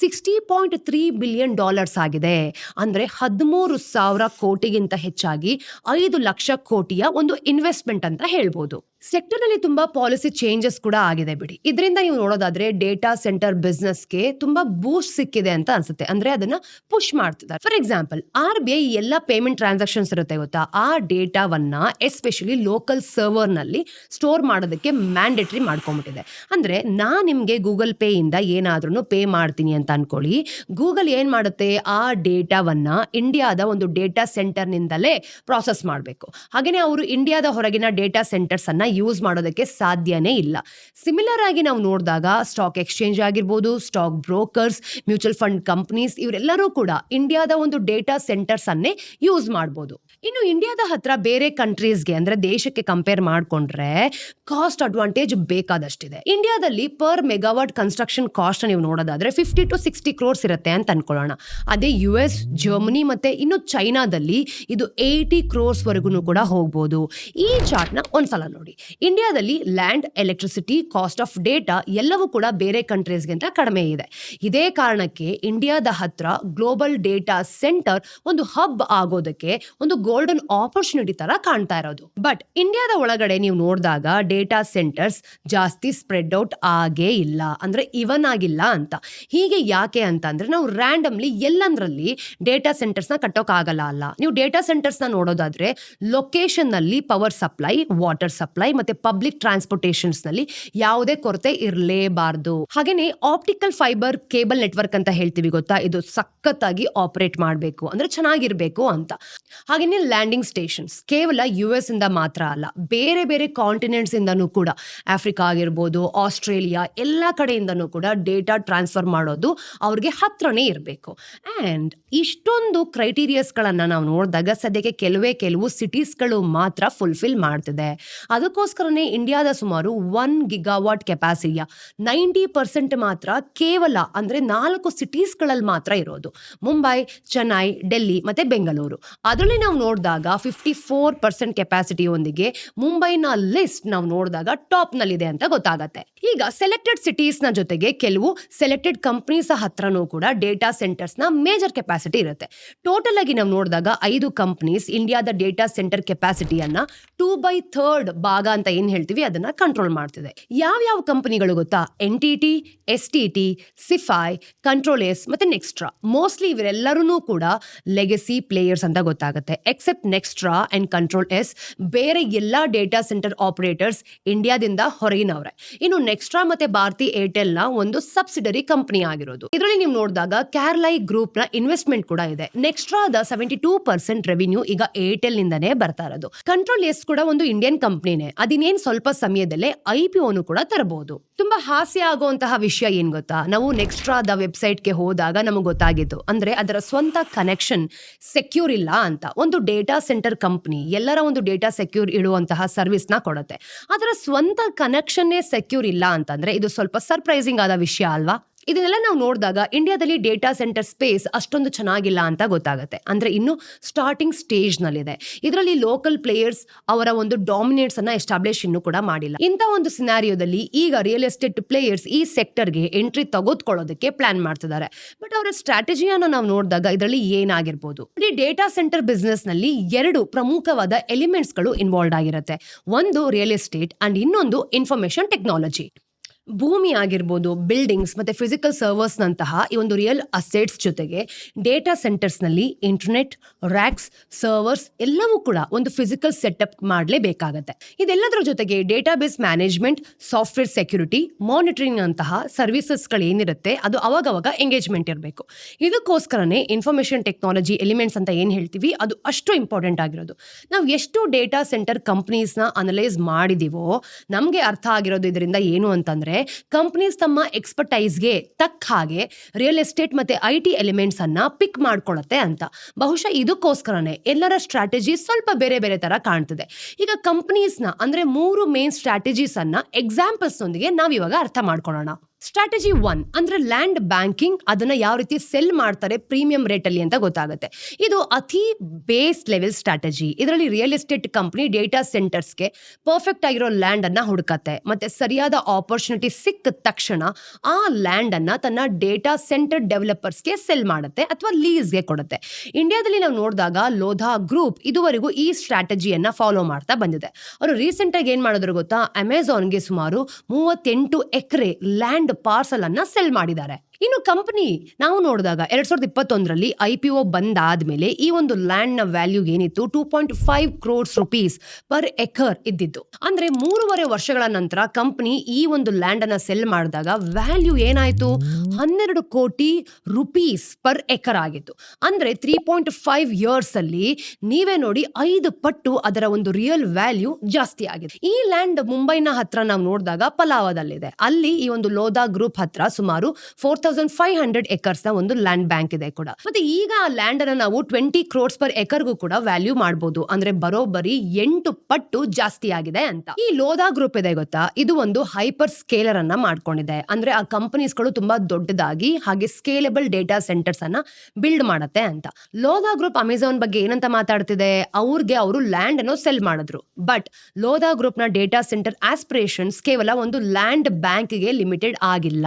sixty point three billion dollars ಆಗಿದೆ. ಅಂದರೆ ಹದಿಮೂರು ಸಾವಿರ ಕೋಟಿಗಿಂತ ಹೆಚ್ಚಾಗಿ ಐದು ಲಕ್ಷ ಕೋಟಿಯ ಒಂದು ಇನ್ವೆಸ್ಟ್ಮೆಂಟ್ ಅಂತ ಹೇಳ್ಬೋದು. ಸೆಕ್ಟರ್ ಅಲ್ಲಿ ತುಂಬಾ ಪಾಲಿಸಿ ಚೇಂಜಸ್ ಕೂಡ ಆಗಿದೆ ಬಿಡಿ. ಇದರಿಂದ ನೀವು ನೋಡೋದಾದ್ರೆ ಡೇಟಾ ಸೆಂಟರ್ ಬಿಸ್ನೆಸ್ಗೆ ತುಂಬಾ ಬೂಸ್ಟ್ ಸಿಕ್ಕಿದೆ ಅಂತ ಅನ್ಸುತ್ತೆ. ಅಂದ್ರೆ ಅದನ್ನ ಪುಷ್ ಮಾಡ್ತಿದ್ದಾರೆ. For example R B I ಎಲ್ಲ ಪೇಮೆಂಟ್ ಟ್ರಾನ್ಸಾಕ್ಷನ್ಸ್ ಇರುತ್ತೆ ಗೊತ್ತಾ? ಆ ಡೇಟಾವನ್ನ ಎಸ್ಪೆಷಲಿ ಲೋಕಲ್ ಸರ್ವರ್ನಲ್ಲಿ ಸ್ಟೋರ್ ಮಾಡೋದಕ್ಕೆ ಮ್ಯಾಂಡೇಟರಿ ಮಾಡ್ಕೊಂಡ್ಬಿಟ್ಟಿದೆ. ಅಂದ್ರೆ ನಾ ನಿಮ್ಗೆ ಗೂಗಲ್ ಪೇ ಇಂದ ಏನಾದ್ರೂ ಪೇ ಮಾಡ್ತೀನಿ ಅಂತ ಅನ್ಕೊಳ್ಳಿ. ಗೂಗಲ್ ಏನ್ ಮಾಡುತ್ತೆ? ಆ ಡೇಟಾವನ್ನ ಇಂಡಿಯಾದ ಒಂದು ಡೇಟಾ ಸೆಂಟರ್ ನಿಂದಲೇ ಪ್ರಾಸೆಸ್ ಮಾಡಬೇಕು. ಹಾಗೇನೆ ಅವರು ಇಂಡಿಯಾದ ಹೊರಗಿನ ಡೇಟಾ ಸೆಂಟರ್ಸ್ ಅನ್ನ ಯೂಸ್ ಮಾಡೋದಕ್ಕೆ ಸಾಧ್ಯನೇ ಇಲ್ಲ. ಸಿಮಿಲರ್ ಆಗಿ ನಾವು ನೋಡಿದಾಗ ಸ್ಟಾಕ್ ಎಕ್ಸ್ಚೇಂಜ್ ಆಗಿರ್ಬೋದು stock brokers mutual fund companies ಇವರೆಲ್ಲರೂ ಕೂಡ ಇಂಡಿಯಾದ ಒಂದು ಡೇಟಾ ಸೆಂಟರ್ಸ್ ಅನ್ನೇ ಯೂಸ್ ಮಾಡ್ಬೋದು. ಇನ್ನು ಇಂಡಿಯಾದ ಹತ್ರ ಬೇರೆ ಕಂಟ್ರೀಸ್ಗೆ ಅಂದ್ರೆ ದೇಶಕ್ಕೆ ಕಂಪೇರ್ ಮಾಡಿಕೊಂಡ್ರೆ ಕಾಸ್ಟ್ ಅಡ್ವಾಂಟೇಜ್ ಬೇಕಾದಷ್ಟಿದೆ. ಇಂಡಿಯಾದಲ್ಲಿ ಪರ್ ಮೆಗಾವಾಟ್ ಕನ್ಸ್ಟ್ರಕ್ಷನ್ ಕಾಸ್ಟ್ ನೀವು ನೋಡೋದಾದ್ರೆ ಫಿಫ್ಟಿ ಟು ಸಿಕ್ಸ್ಟಿ ಕ್ರೋರ್ಸ್ ಇರುತ್ತೆ ಅಂತ ಅನ್ಕೊಳ್ಳೋಣ. ಅದೇ ಯು ಎಸ್ ಜರ್ಮನಿ ಮತ್ತೆ ಇನ್ನು ಚೈನಾದಲ್ಲಿ ಇದು ಏಯ್ಟಿ ಕ್ರೋರ್ಸ್ವರೆಗೂ ಕೂಡ ಹೋಗ್ಬೋದು. ಈ ಚಾರ್ಟ್ನ ಒಂದ್ಸಲ ನೋಡಿ. ಇಂಡಿಯಾದಲ್ಲಿ land electricity cost of data ಎಲ್ಲವೂ ಕೂಡ ಬೇರೆ ಕಂಟ್ರೀಸ್ಗಿಂತ ಕಡಿಮೆ ಇದೆ. ಇದೇ ಕಾರಣಕ್ಕೆ ಇಂಡಿಯಾದ ಹತ್ರ ಗ್ಲೋಬಲ್ ಡೇಟಾ ಸೆಂಟರ್ ಒಂದು ಹಬ್ ಆಗೋದಕ್ಕೆ ಒಂದು ಗೋಲ್ಡನ್ ಆಪರ್ಚುನಿಟಿ ತರ ಕಾಣ್ತಾ ಇರೋದು. ಬಟ್ ಇಂಡಿಯಾದ ಒಳಗಡೆ ನೀವು ನೋಡಿದಾಗ ಡೇಟಾ ಸೆಂಟರ್ಸ್ ಜಾಸ್ತಿ ಸ್ಪ್ರೆಡ್ ಔಟ್ ಆಗೇ ಇಲ್ಲ. ಅಂದ್ರೆ ಇವನ್ ಆಗಿಲ್ಲ ಅಂತ. ಹೀಗೆ ಯಾಕೆ ಅಂತ ಅಂದ್ರೆ ನಾವು ರ್ಯಾಂಡಮ್ಲಿ ಎಲ್ಲಂದ್ರಲ್ಲಿ ಡೇಟಾ ಸೆಂಟರ್ಸ್ನ ಕಟ್ಟೋಕ್ ಆಗಲ್ಲ ಅಲ್ಲ. ನೀವು ಡೇಟಾ ಸೆಂಟರ್ಸ್ನ ನೋಡೋದಾದ್ರೆ ಲೊಕೇಶನ್ನಲ್ಲಿ ಪವರ್ ಸಪ್ಲೈ ವಾಟರ್ ಸಪ್ಲೈ ಮತ್ತೆ ಪಬ್ಲಿಕ್ ಟ್ರಾನ್ಸ್ಪೋರ್ಟೇಷನ್ಸ್ನಲ್ಲಿ ಯಾವುದೇ ಕೊರತೆ ಇರಲೇಬಾರದು. ಹಾಗೇನೆ ಆಪ್ಟಿಕಲ್ ಫೈಬರ್ ಕೇಬಲ್ ನೆಟ್ವರ್ಕ್ ಅಂತ ಹೇಳ್ತೀವಿ ಗೊತ್ತಾ? ಇದು ಸಖತ್ತಾಗಿ ಆಪರೇಟ್ ಮಾಡಬೇಕು. ಅಂದ್ರೆ ಚೆನ್ನಾಗಿರ್ಬೇಕು ಅಂತ. ಹಾಗೇನೆ ಲ್ಯಾಂಡಿಂಗ್ ಸ್ಟೇಷನ್ಸ್ ಕೇವಲ ಯು ಎಸ್ ಇಂದ ಮಾತ್ರ ಅಲ್ಲ, ಬೇರೆ ಬೇರೆ ಕಾಂಟಿನೆಂಟ್ಸ್ ಇಂದನೂ ಕೂಡ. ಆಫ್ರಿಕಾ ಆಗಿರ್ಬೋದು ಆಸ್ಟ್ರೇಲಿಯಾ ಎಲ್ಲ ಕಡೆಯಿಂದನೂ ಕೂಡ ಡೇಟಾ ಟ್ರಾನ್ಸ್ಫರ್ ಮಾಡೋದು ಅವ್ರಿಗೆ ಹತ್ರನೇ ಇರಬೇಕು. ಆ್ಯಂಡ್ ಇಷ್ಟೊಂದು ಕ್ರೈಟೀರಿಯಾಸ್ಗಳನ್ನು ನಾವು ನೋಡಿದಾಗ ಸದ್ಯಕ್ಕೆ ಕೆಲವೇ ಕೆಲವು ಸಿಟೀಸ್ಗಳು ಮಾತ್ರ ಫುಲ್ಫಿಲ್ ಮಾಡ್ತಿದೆ. ಅದಕ್ಕೋಸ್ಕರನೇ ಇಂಡಿಯಾದ ಸುಮಾರು ಒನ್ ಗಿಗಾವಾಟ್ ಕೆಪಾಸಿಟಿಯ ನೈಂಟಿ ಪರ್ಸೆಂಟ್ ಮಾತ್ರ ಕೇವಲ ಅಂದ್ರೆ ನಾಲ್ಕು ಸಿಟೀಸ್ಗಳಲ್ಲಿ ಮಾತ್ರ ಇರೋದು. ಮುಂಬೈ, ಚೆನ್ನೈ, ಡೆಲ್ಲಿ ಮತ್ತೆ ಬೆಂಗಳೂರು. ಅದರಲ್ಲಿ ನಾವು ನೋಡಿದಾಗ ಫಿಫ್ಟಿ ಫೋರ್ ಪರ್ಸೆಂಟ್ ಕೆಪಾಸಿಟಿಯೊಂದಿಗೆ ಮುಂಬೈನ ಲಿಸ್ಟ್ ನಾವು ನೋಡಿದಾಗ ಟಾಪ್ ನಲ್ಲಿದೆ ಅಂತ ಗೊತ್ತಾಗತ್ತೆ. ಈಗ ಸೆಲೆಕ್ಟೆಡ್ ಸಿಟೀಸ್ನ ಜೊತೆಗೆ ಕೆಲವು ಸೆಲೆಕ್ಟೆಡ್ ಕಂಪ್ನೀಸ್ ಹತ್ರನೂ ಕೂಡ ಡೇಟಾ ಸೆಂಟರ್ಸ್ನ ಮೇಜರ್ ಕೆಪಾಸಿಟಿ ಇರುತ್ತೆ. ಟೋಟಲ್ ಆಗಿ ನಾವು ನೋಡಿದಾಗ ಐದು ಕಂಪ್ನೀಸ್ ಇಂಡಿಯಾದ ಡೇಟಾ ಸೆಂಟರ್ ಕೆಪಾಸಿಟಿಯನ್ನ ಟೂ ಬೈ ಥರ್ಡ್ ಭಾಗ ಅಂತ ಏನ್ ಹೇಳ್ತೀವಿ ಅದನ್ನ ಕಂಟ್ರೋಲ್ ಮಾಡ್ತಿದೆ. ಯಾವ ಯಾವ ಕಂಪನಿಗಳು ಗೊತ್ತಾ? N T T S T T Sify control S ಮತ್ತೆ ನೆಕ್ಸ್ಟ್ರಾ ಮೋಸ್ಟ್ಲಿ ಇವರೆಲ್ಲರೂ ಕೂಡ ಲೆಗಸಿ ಪ್ಲೇಯರ್ಸ್ ಅಂತ ಗೊತ್ತಾಗುತ್ತೆ. Except Nxtra and control S ಬೇರೆ ಎಲ್ಲಾ ಡೇಟಾ ಸೆಂಟರ್ ಆಪರೇಟರ್ಸ್ ಇಂಡಿಯಾದಿಂದ ಹೊರಗಿನವ್ರೆ. ಇನ್ನು ನೆಕ್ಸ್ಟ್ರಾ ಮತ್ತೆ ಭಾರತಿ ಏರ್ಟೆಲ್ನ ಒಂದು ಸಬ್ಸಿಡರಿ ಕಂಪನಿ ಆಗಿರೋದು. ಇದರಲ್ಲಿ ನೀವು ನೋಡಿದಾಗ ಗ್ರೂಪ್ನ ಇನ್ವೆಸ್ಟ್ಮೆಂಟ್ ಕೂಡ ಇದೆ. ನೆಕ್ಸ್ಟ್ರಾದ ಸೆವೆಂಟಿ ಟೂ ಪರ್ಸೆಂಟ್ ರೆವಿನ್ಯೂ ಈಗ ಏರ್ಟೆಲ್ ನಿಂದನೇ ಬರ್ತಾ ಇರೋದು. ಕಂಟ್ರೋಲ್ ಎಸ್ ಕೂಡ ಒಂದು ಇಂಡಿಯನ್ ಕಂಪ್ನಿನೇ ಅದಿನೇನ್ ಸ್ವಲ್ಪ ಸಮಯದಲ್ಲೇ ಐ ಪಿ ಕೂಡ ತರಬಹುದು ತುಂಬಾ ಹಾಸ್ಯ ಆಗುವಂತಹ ವಿಷಯ ಏನ್ ಗೊತ್ತಾ? ನಾವು ನೆಕ್ಸ್ಟ್ರಾದ ವೆಬ್ಸೈಟ್ಗೆ ಹೋದಾಗ ನಮಗೆ ಗೊತ್ತಾಗಿತ್ತು ಅಂದ್ರೆ ಅದರ ಸ್ವಂತ ಕನೆಕ್ಷನ್ ಸೆಕ್ಯೂರ್ ಇಲ್ಲ ಅಂತ. ಒಂದು ಡೇಟಾ ಸೆಂಟರ್ ಕಂಪ್ನಿ ಎಲ್ಲರ ಒಂದು ಡೇಟಾ ಸೆಕ್ಯೂರ್ ಇಡುವಂತಹ ಸರ್ವಿಸ್ನ ಕೊಡುತ್ತೆ. ಅದರ ಸ್ವಂತ ಕನೆಕ್ಷನ್ನೇ ಸೆಕ್ಯೂರ್ ಇಲ್ಲ ಅಂತಂದರೆ ಇದು ಸ್ವಲ್ಪ ಸರ್ಪ್ರೈಸಿಂಗ್ ಆದ ವಿಷಯ ಅಲ್ವಾ? ಇದನ್ನೆಲ್ಲ ನಾವು ನೋಡಿದಾಗ ಇಂಡಿಯಾದಲ್ಲಿ ಡೇಟಾ ಸೆಂಟರ್ ಸ್ಪೇಸ್ ಅಷ್ಟೊಂದು ಚೆನ್ನಾಗಿಲ್ಲ ಅಂತ ಗೊತ್ತಾಗುತ್ತೆ. ಅಂದ್ರೆ ಇನ್ನು ಸ್ಟಾರ್ಟಿಂಗ್ ಸ್ಟೇಜ್ ನಲ್ಲಿದೆ. ಇದರಲ್ಲಿ ಲೋಕಲ್ ಪ್ಲೇಯರ್ಸ್ ಅವರ ಒಂದು ಡಾಮಿನೇಟ್ಸ್ ಅನ್ನ ಎಸ್ಟಾಬ್ಲಿಷ್ ಇನ್ನೂ ಕೂಡ ಮಾಡಿಲ್ಲ. ಇಂಥ ಒಂದು ಸಿನಾರಿಯೋದಲ್ಲಿ ಈಗ ರಿಯಲ್ ಎಸ್ಟೇಟ್ ಪ್ಲೇಯರ್ಸ್ ಈ ಸೆಕ್ಟರ್ಗೆ ಎಂಟ್ರಿ ತೆಗೆದುಕೊಳ್ಳೋದಕ್ಕೆ ಪ್ಲಾನ್ ಮಾಡ್ತಿದ್ದಾರೆ. ಬಟ್ ಅವರ ಸ್ಟ್ರಾಟಜಿಯನ್ನು ನಾವು ನೋಡಿದಾಗ ಇದರಲ್ಲಿ ಏನಾಗಿರ್ಬೋದು? ಈ ಡೇಟಾ ಸೆಂಟರ್ ಬಿಸ್ನೆಸ್ನಲ್ಲಿ ಎರಡು ಪ್ರಮುಖವಾದ ಎಲಿಮೆಂಟ್ಸ್ಗಳು ಇನ್ವಾಲ್ವ್ ಆಗಿರುತ್ತೆ. ಒಂದು ರಿಯಲ್ ಎಸ್ಟೇಟ್ ಅಂಡ್ ಇನ್ನೊಂದು ಇನ್ಫಾರ್ಮೇಶನ್ ಟೆಕ್ನಾಲಜಿ ಭೂಮಿ ಆಗಿರ್ಬೋದು ಬಿಲ್ಡಿಂಗ್ಸ್ ಮತ್ತು ಫಿಸಿಕಲ್ ಸರ್ವರ್ಸ್ನಂತಹ ಈ ಒಂದು ರಿಯಲ್ ಅಸೆಟ್ಸ್ ಜೊತೆಗೆ ಡೇಟಾ ಸೆಂಟರ್ಸ್ನಲ್ಲಿ ಇಂಟರ್ನೆಟ್ ರ್ಯಾಕ್ಸ್ ಸರ್ವರ್ಸ್ ಎಲ್ಲವೂ ಕೂಡ ಒಂದು ಫಿಸಿಕಲ್ ಸೆಟಪ್ ಮಾಡಲೇಬೇಕಾಗತ್ತೆ. ಇದೆಲ್ಲದರ ಜೊತೆಗೆ database management software security monitoring ಅಂತಹ ಸರ್ವಿಸಸ್ಗಳು ಏನಿರುತ್ತೆ, ಅದು ಅವಾಗವಾಗ ಎಂಗೇಜ್ಮೆಂಟ್ ಇರಬೇಕು. ಇದಕ್ಕೋಸ್ಕರನೇ ಇನ್ಫಾರ್ಮೇಷನ್ ಟೆಕ್ನಾಲಜಿ ಎಲಿಮೆಂಟ್ಸ್ ಅಂತ ಏನು ಹೇಳ್ತೀವಿ, ಅದು ಅಷ್ಟು ಇಂಪಾರ್ಟೆಂಟ್ ಆಗಿರೋದು. ನಾವು ಎಷ್ಟು ಡೇಟಾ ಸೆಂಟರ್ ಕಂಪ್ನೀಸ್ನ ಅನಲೈಸ್ ಮಾಡಿದೀವೋ, ನಮಗೆ ಅರ್ಥ ಆಗಿರೋದು ಇದರಿಂದ ಏನು ಅಂತಂದ್ರೆ ಕಂಪ್ನೀಸ್ ತಮ್ಮ ಎಕ್ಸ್ಪರ್ಟೈಸ್ಗೆ ತಕ್ಕ ಹಾಗೆ ರಿಯಲ್ ಎಸ್ಟೇಟ್ ಮತ್ತೆ ಐ ಟಿ ಎಲಿಮೆಂಟ್ಸ್ ಅನ್ನ ಪಿಕ್ ಮಾಡ್ಕೊಳತ್ತೆ ಅಂತ. ಬಹುಶಃ ಇದಕ್ಕೋಸ್ಕರನೇ ಎಲ್ಲರ ಸ್ಟ್ರಾಟಜಿ ಸ್ವಲ್ಪ ಬೇರೆ ಬೇರೆ ತರ ಕಾಣ್ತದೆ. ಈಗ ಕಂಪ್ನೀಸ್ನ ಅಂದ್ರೆ ಮೂರು ಮೇನ್ ಸ್ಟ್ರಾಟಜೀಸ್ ಅನ್ನ ಎಕ್ಸಾಂಪಲ್ಸ್ ನೊಂದಿಗೆ ನಾವು ಇವಾಗ ಅರ್ಥ ಮಾಡ್ಕೊಳ್ಳೋಣ ಸ್ಟ್ರಾಟಜಿ ಒನ್ ಅಂದ್ರೆ ಲ್ಯಾಂಡ್ ಬ್ಯಾಂಕಿಂಗ್ ಅದನ್ನ ಯಾವ ರೀತಿ ಸೆಲ್ ಮಾಡ್ತಾರೆ ಪ್ರೀಮಿಯಂ ರೇಟ್ ಅಲ್ಲಿ ಅಂತ ಗೊತ್ತಾಗುತ್ತೆ. ಇದು ಅತಿ ಬೇಸ್ ಲೆವೆಲ್ ಸ್ಟ್ರಾಟಜಿ ಇದರಲ್ಲಿ ರಿಯಲ್ ಎಸ್ಟೇಟ್ ಕಂಪನಿ ಡೇಟಾ ಸೆಂಟರ್ಸ್ಗೆ ಪರ್ಫೆಕ್ಟ್ ಆಗಿರೋ ಲ್ಯಾಂಡ್ ಅನ್ನ ಹುಡುಕತ್ತೆ. ಮತ್ತೆ ಸರಿಯಾದ ಆಪರ್ಚುನಿಟಿ ಸಿಕ್ಕ ತಕ್ಷಣ ಆ ಲ್ಯಾಂಡ್ ಅನ್ನ ತನ್ನ ಡೇಟಾ ಸೆಂಟರ್ ಡೆವಲಪರ್ಸ್ಗೆ ಸೆಲ್ ಮಾಡುತ್ತೆ ಅಥವಾ ಲೀಸ್ಗೆ ಕೊಡುತ್ತೆ. ಇಂಡಿಯಾದಲ್ಲಿ ನಾವು ನೋಡಿದಾಗ ಲೋಧಾ ಗ್ರೂಪ್ ಇದುವರೆಗೂ ಈ ಸ್ಟ್ರಾಟಜಿಯನ್ನು ಫಾಲೋ ಮಾಡ್ತಾ ಬಂದಿದೆ. ಅವರು ರೀಸೆಂಟಾಗಿ ಏನ್ ಮಾಡಿದ್ರು ಗೊತ್ತಾ? ಅಮೆಝಾನ್ಗೆ ಸುಮಾರು ಮೂವತ್ತೆಂಟು ಎಕರೆ ಲ್ಯಾಂಡ್ ಪಾರ್ಸಲ್ ಅನ್ನ ಸೆಲ್ ಮಾಡಿದ್ದಾರೆ. ಇನ್ನು ಕಂಪನಿ ನಾವು ನೋಡಿದಾಗ ಎರಡ್ ಸಾವಿರದ ಇಪ್ಪತ್ತೊಂದರಲ್ಲಿ ಐ ಪಿ ಒ ಬಂದಾದ್ಮೇಲೆ ಈ ಒಂದು ಲ್ಯಾಂಡ್ನ ವ್ಯಾಲ್ಯೂ ಏನಿತ್ತು? Two point five crores rupees per acre ಇದ್ದಿದ್ದು. ಅಂದ್ರೆ ಮೂರುವರೆ ವರ್ಷಗಳ ನಂತರ ಕಂಪನಿ ಈ ಒಂದು ಲ್ಯಾಂಡ್ ಅನ್ನ ಸೆಲ್ ಮಾಡಿದಾಗ ವ್ಯಾಲ್ಯೂ ಏನಾಯ್ತು? ಹನ್ನೆರಡು ಕೋಟಿ ರುಪೀಸ್ ಪರ್ ಎಕರ್ ಆಗಿತ್ತು. ಅಂದ್ರೆ ತ್ರೀ ಪಾಯಿಂಟ್ ಫೈವ್ ಇಯರ್ಸ್ ಅಲ್ಲಿ ನೀವೇ ನೋಡಿ ಐದು ಪಟ್ಟು ಅದರ ಒಂದು ರಿಯಲ್ ವ್ಯಾಲ್ಯೂ ಜಾಸ್ತಿ ಆಗಿದೆ ಈ ಲ್ಯಾಂಡ್ ಮುಂಬೈನ ಹತ್ರ ನಾವು ನೋಡಿದಾಗ ಪಲಾವದಲ್ಲಿದೆ. ಅಲ್ಲಿ ಈ ಒಂದು ಲೋಧಾ ಗ್ರೂಪ್ ಹತ್ರ ಸುಮಾರು ಫೋರ್ ತೌಸಂಡ್ ಫೈವ್ ಹಂಡ್ರೆಡ್ ಎಕರ್ಸ್ನ ಒಂದು ಲ್ಯಾಂಡ್ ಬ್ಯಾಂಕ್ ಇದೆ ಕೂಡ. ಮತ್ತೆ ಈಗ ಆ ಲ್ಯಾಂಡ್ ಅನ್ನ ನಾವು ಟ್ವೆಂಟಿ ಕ್ರೋಡ್ಸ್ ಪರ್ ಎಕರ್ಗೂ ಕೂಡ ವ್ಯಾಲ್ಯೂ ಮಾಡಬಹುದು ಅಂದ್ರೆ ಬರೋಬ್ಬರಿ ಎಂಟು ಪಟ್ಟು ಜಾಸ್ತಿ ಆಗಿದೆ ಅಂತ. ಈ ಲೋಧಾ ಗ್ರೂಪ್ ಇದೆ ಗೊತ್ತಾ? ಇದು ಒಂದು ಹೈಪರ್ ಸ್ಕೇಲರ್ ಅನ್ನ ಮಾಡ್ಕೊಂಡಿದೆ. ಅಂದ್ರೆ ಆ ಕಂಪನೀಸ್ಗಳು ತುಂಬಾ ದೊಡ್ಡದಾಗಿ ಹಾಗೆ ಸ್ಕೇಲೆಬಲ್ ಡೇಟಾ ಸೆಂಟರ್ಸ್ ಅನ್ನ ಬಿಲ್ಡ್ ಮಾಡತ್ತೆ ಅಂತ. ಲೋಧಾ ಗ್ರೂಪ್ ಅಮೆಝಾನ್ ಬಗ್ಗೆ ಏನಂತ ಮಾತಾಡ್ತಿದೆ? ಅವ್ರಿಗೆ ಅವರು ಲ್ಯಾಂಡ್ ಅನ್ನು ಸೆಲ್ ಮಾಡಿದ್ರು. ಬಟ್ ಲೋಧಾ ಗ್ರೂಪ್ನ ಡೇಟಾ ಸೆಂಟರ್ ಆಸ್ಪಿರೇಷನ್ಸ್ ಕೇವಲ ಒಂದು ಲ್ಯಾಂಡ್ ಬ್ಯಾಂಕ್ಗೆ ಲಿಮಿಟೆಡ್ ಆಗಿಲ್ಲ.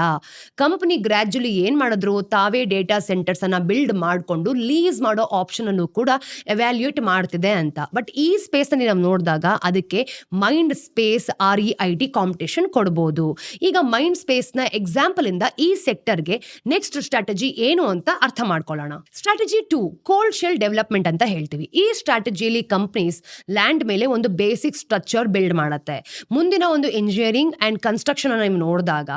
ಕಂಪನಿ ಗ್ರಾಜುಲಿ ಏನ್ ಮಾಡಿದ್ರು? ತಾವೇ ಡೇಟಾ ಸೆಂಟರ್ಸ್ ಅನ್ನ ಬಿಲ್ಡ್ ಮಾಡಿಕೊಂಡು ಲೀಸ್ ಮಾಡೋ ಆಪ್ಷನ್ ಅನ್ನು ಕೂಡ ಎವ್ಯಾಲ್ಯೂಯೇಟ್ ಮಾಡ್ತಿದೆ ಅಂತ. ಬಟ್ ಈ ಸ್ಪೇಸ್ನಲ್ಲಿ ನಾವು ನೋಡಿದಾಗ ಅದಕ್ಕೆ Mindspace R E I T competition ಕೊಡಬಹುದು ಈಗ ಮೈಂಡ್ ಸ್ಪೇಸ್ನ ಎಕ್ಸಾಂಪಲ್ ಇಂದ ಈ ಸೆಕ್ಟರ್ಗೆ ನೆಕ್ಸ್ಟ್ ಸ್ಟ್ರಾಟಜಿ ಏನು ಅಂತ ಅರ್ಥ ಮಾಡ್ಕೊಳ್ಳೋಣ. Strategy two cold shell development ಅಂತ ಹೇಳ್ತೀವಿ. ಈ ಸ್ಟ್ರಾಟಜಿಯಲ್ಲಿ ಕಂಪ್ನೀಸ್ ಲ್ಯಾಂಡ್ ಮೇಲೆ ಒಂದು ಬೇಸಿಕ್ ಸ್ಟ್ರಕ್ಚರ್ ಬಿಲ್ಡ್ ಮಾಡುತ್ತೆ. ಮುಂದಿನ ಒಂದು ಇಂಜಿನಿಯರಿಂಗ್ ಅಂಡ್ ಕನ್ಸ್ಟ್ರಕ್ಷನ್ ನೋಡಿದಾಗ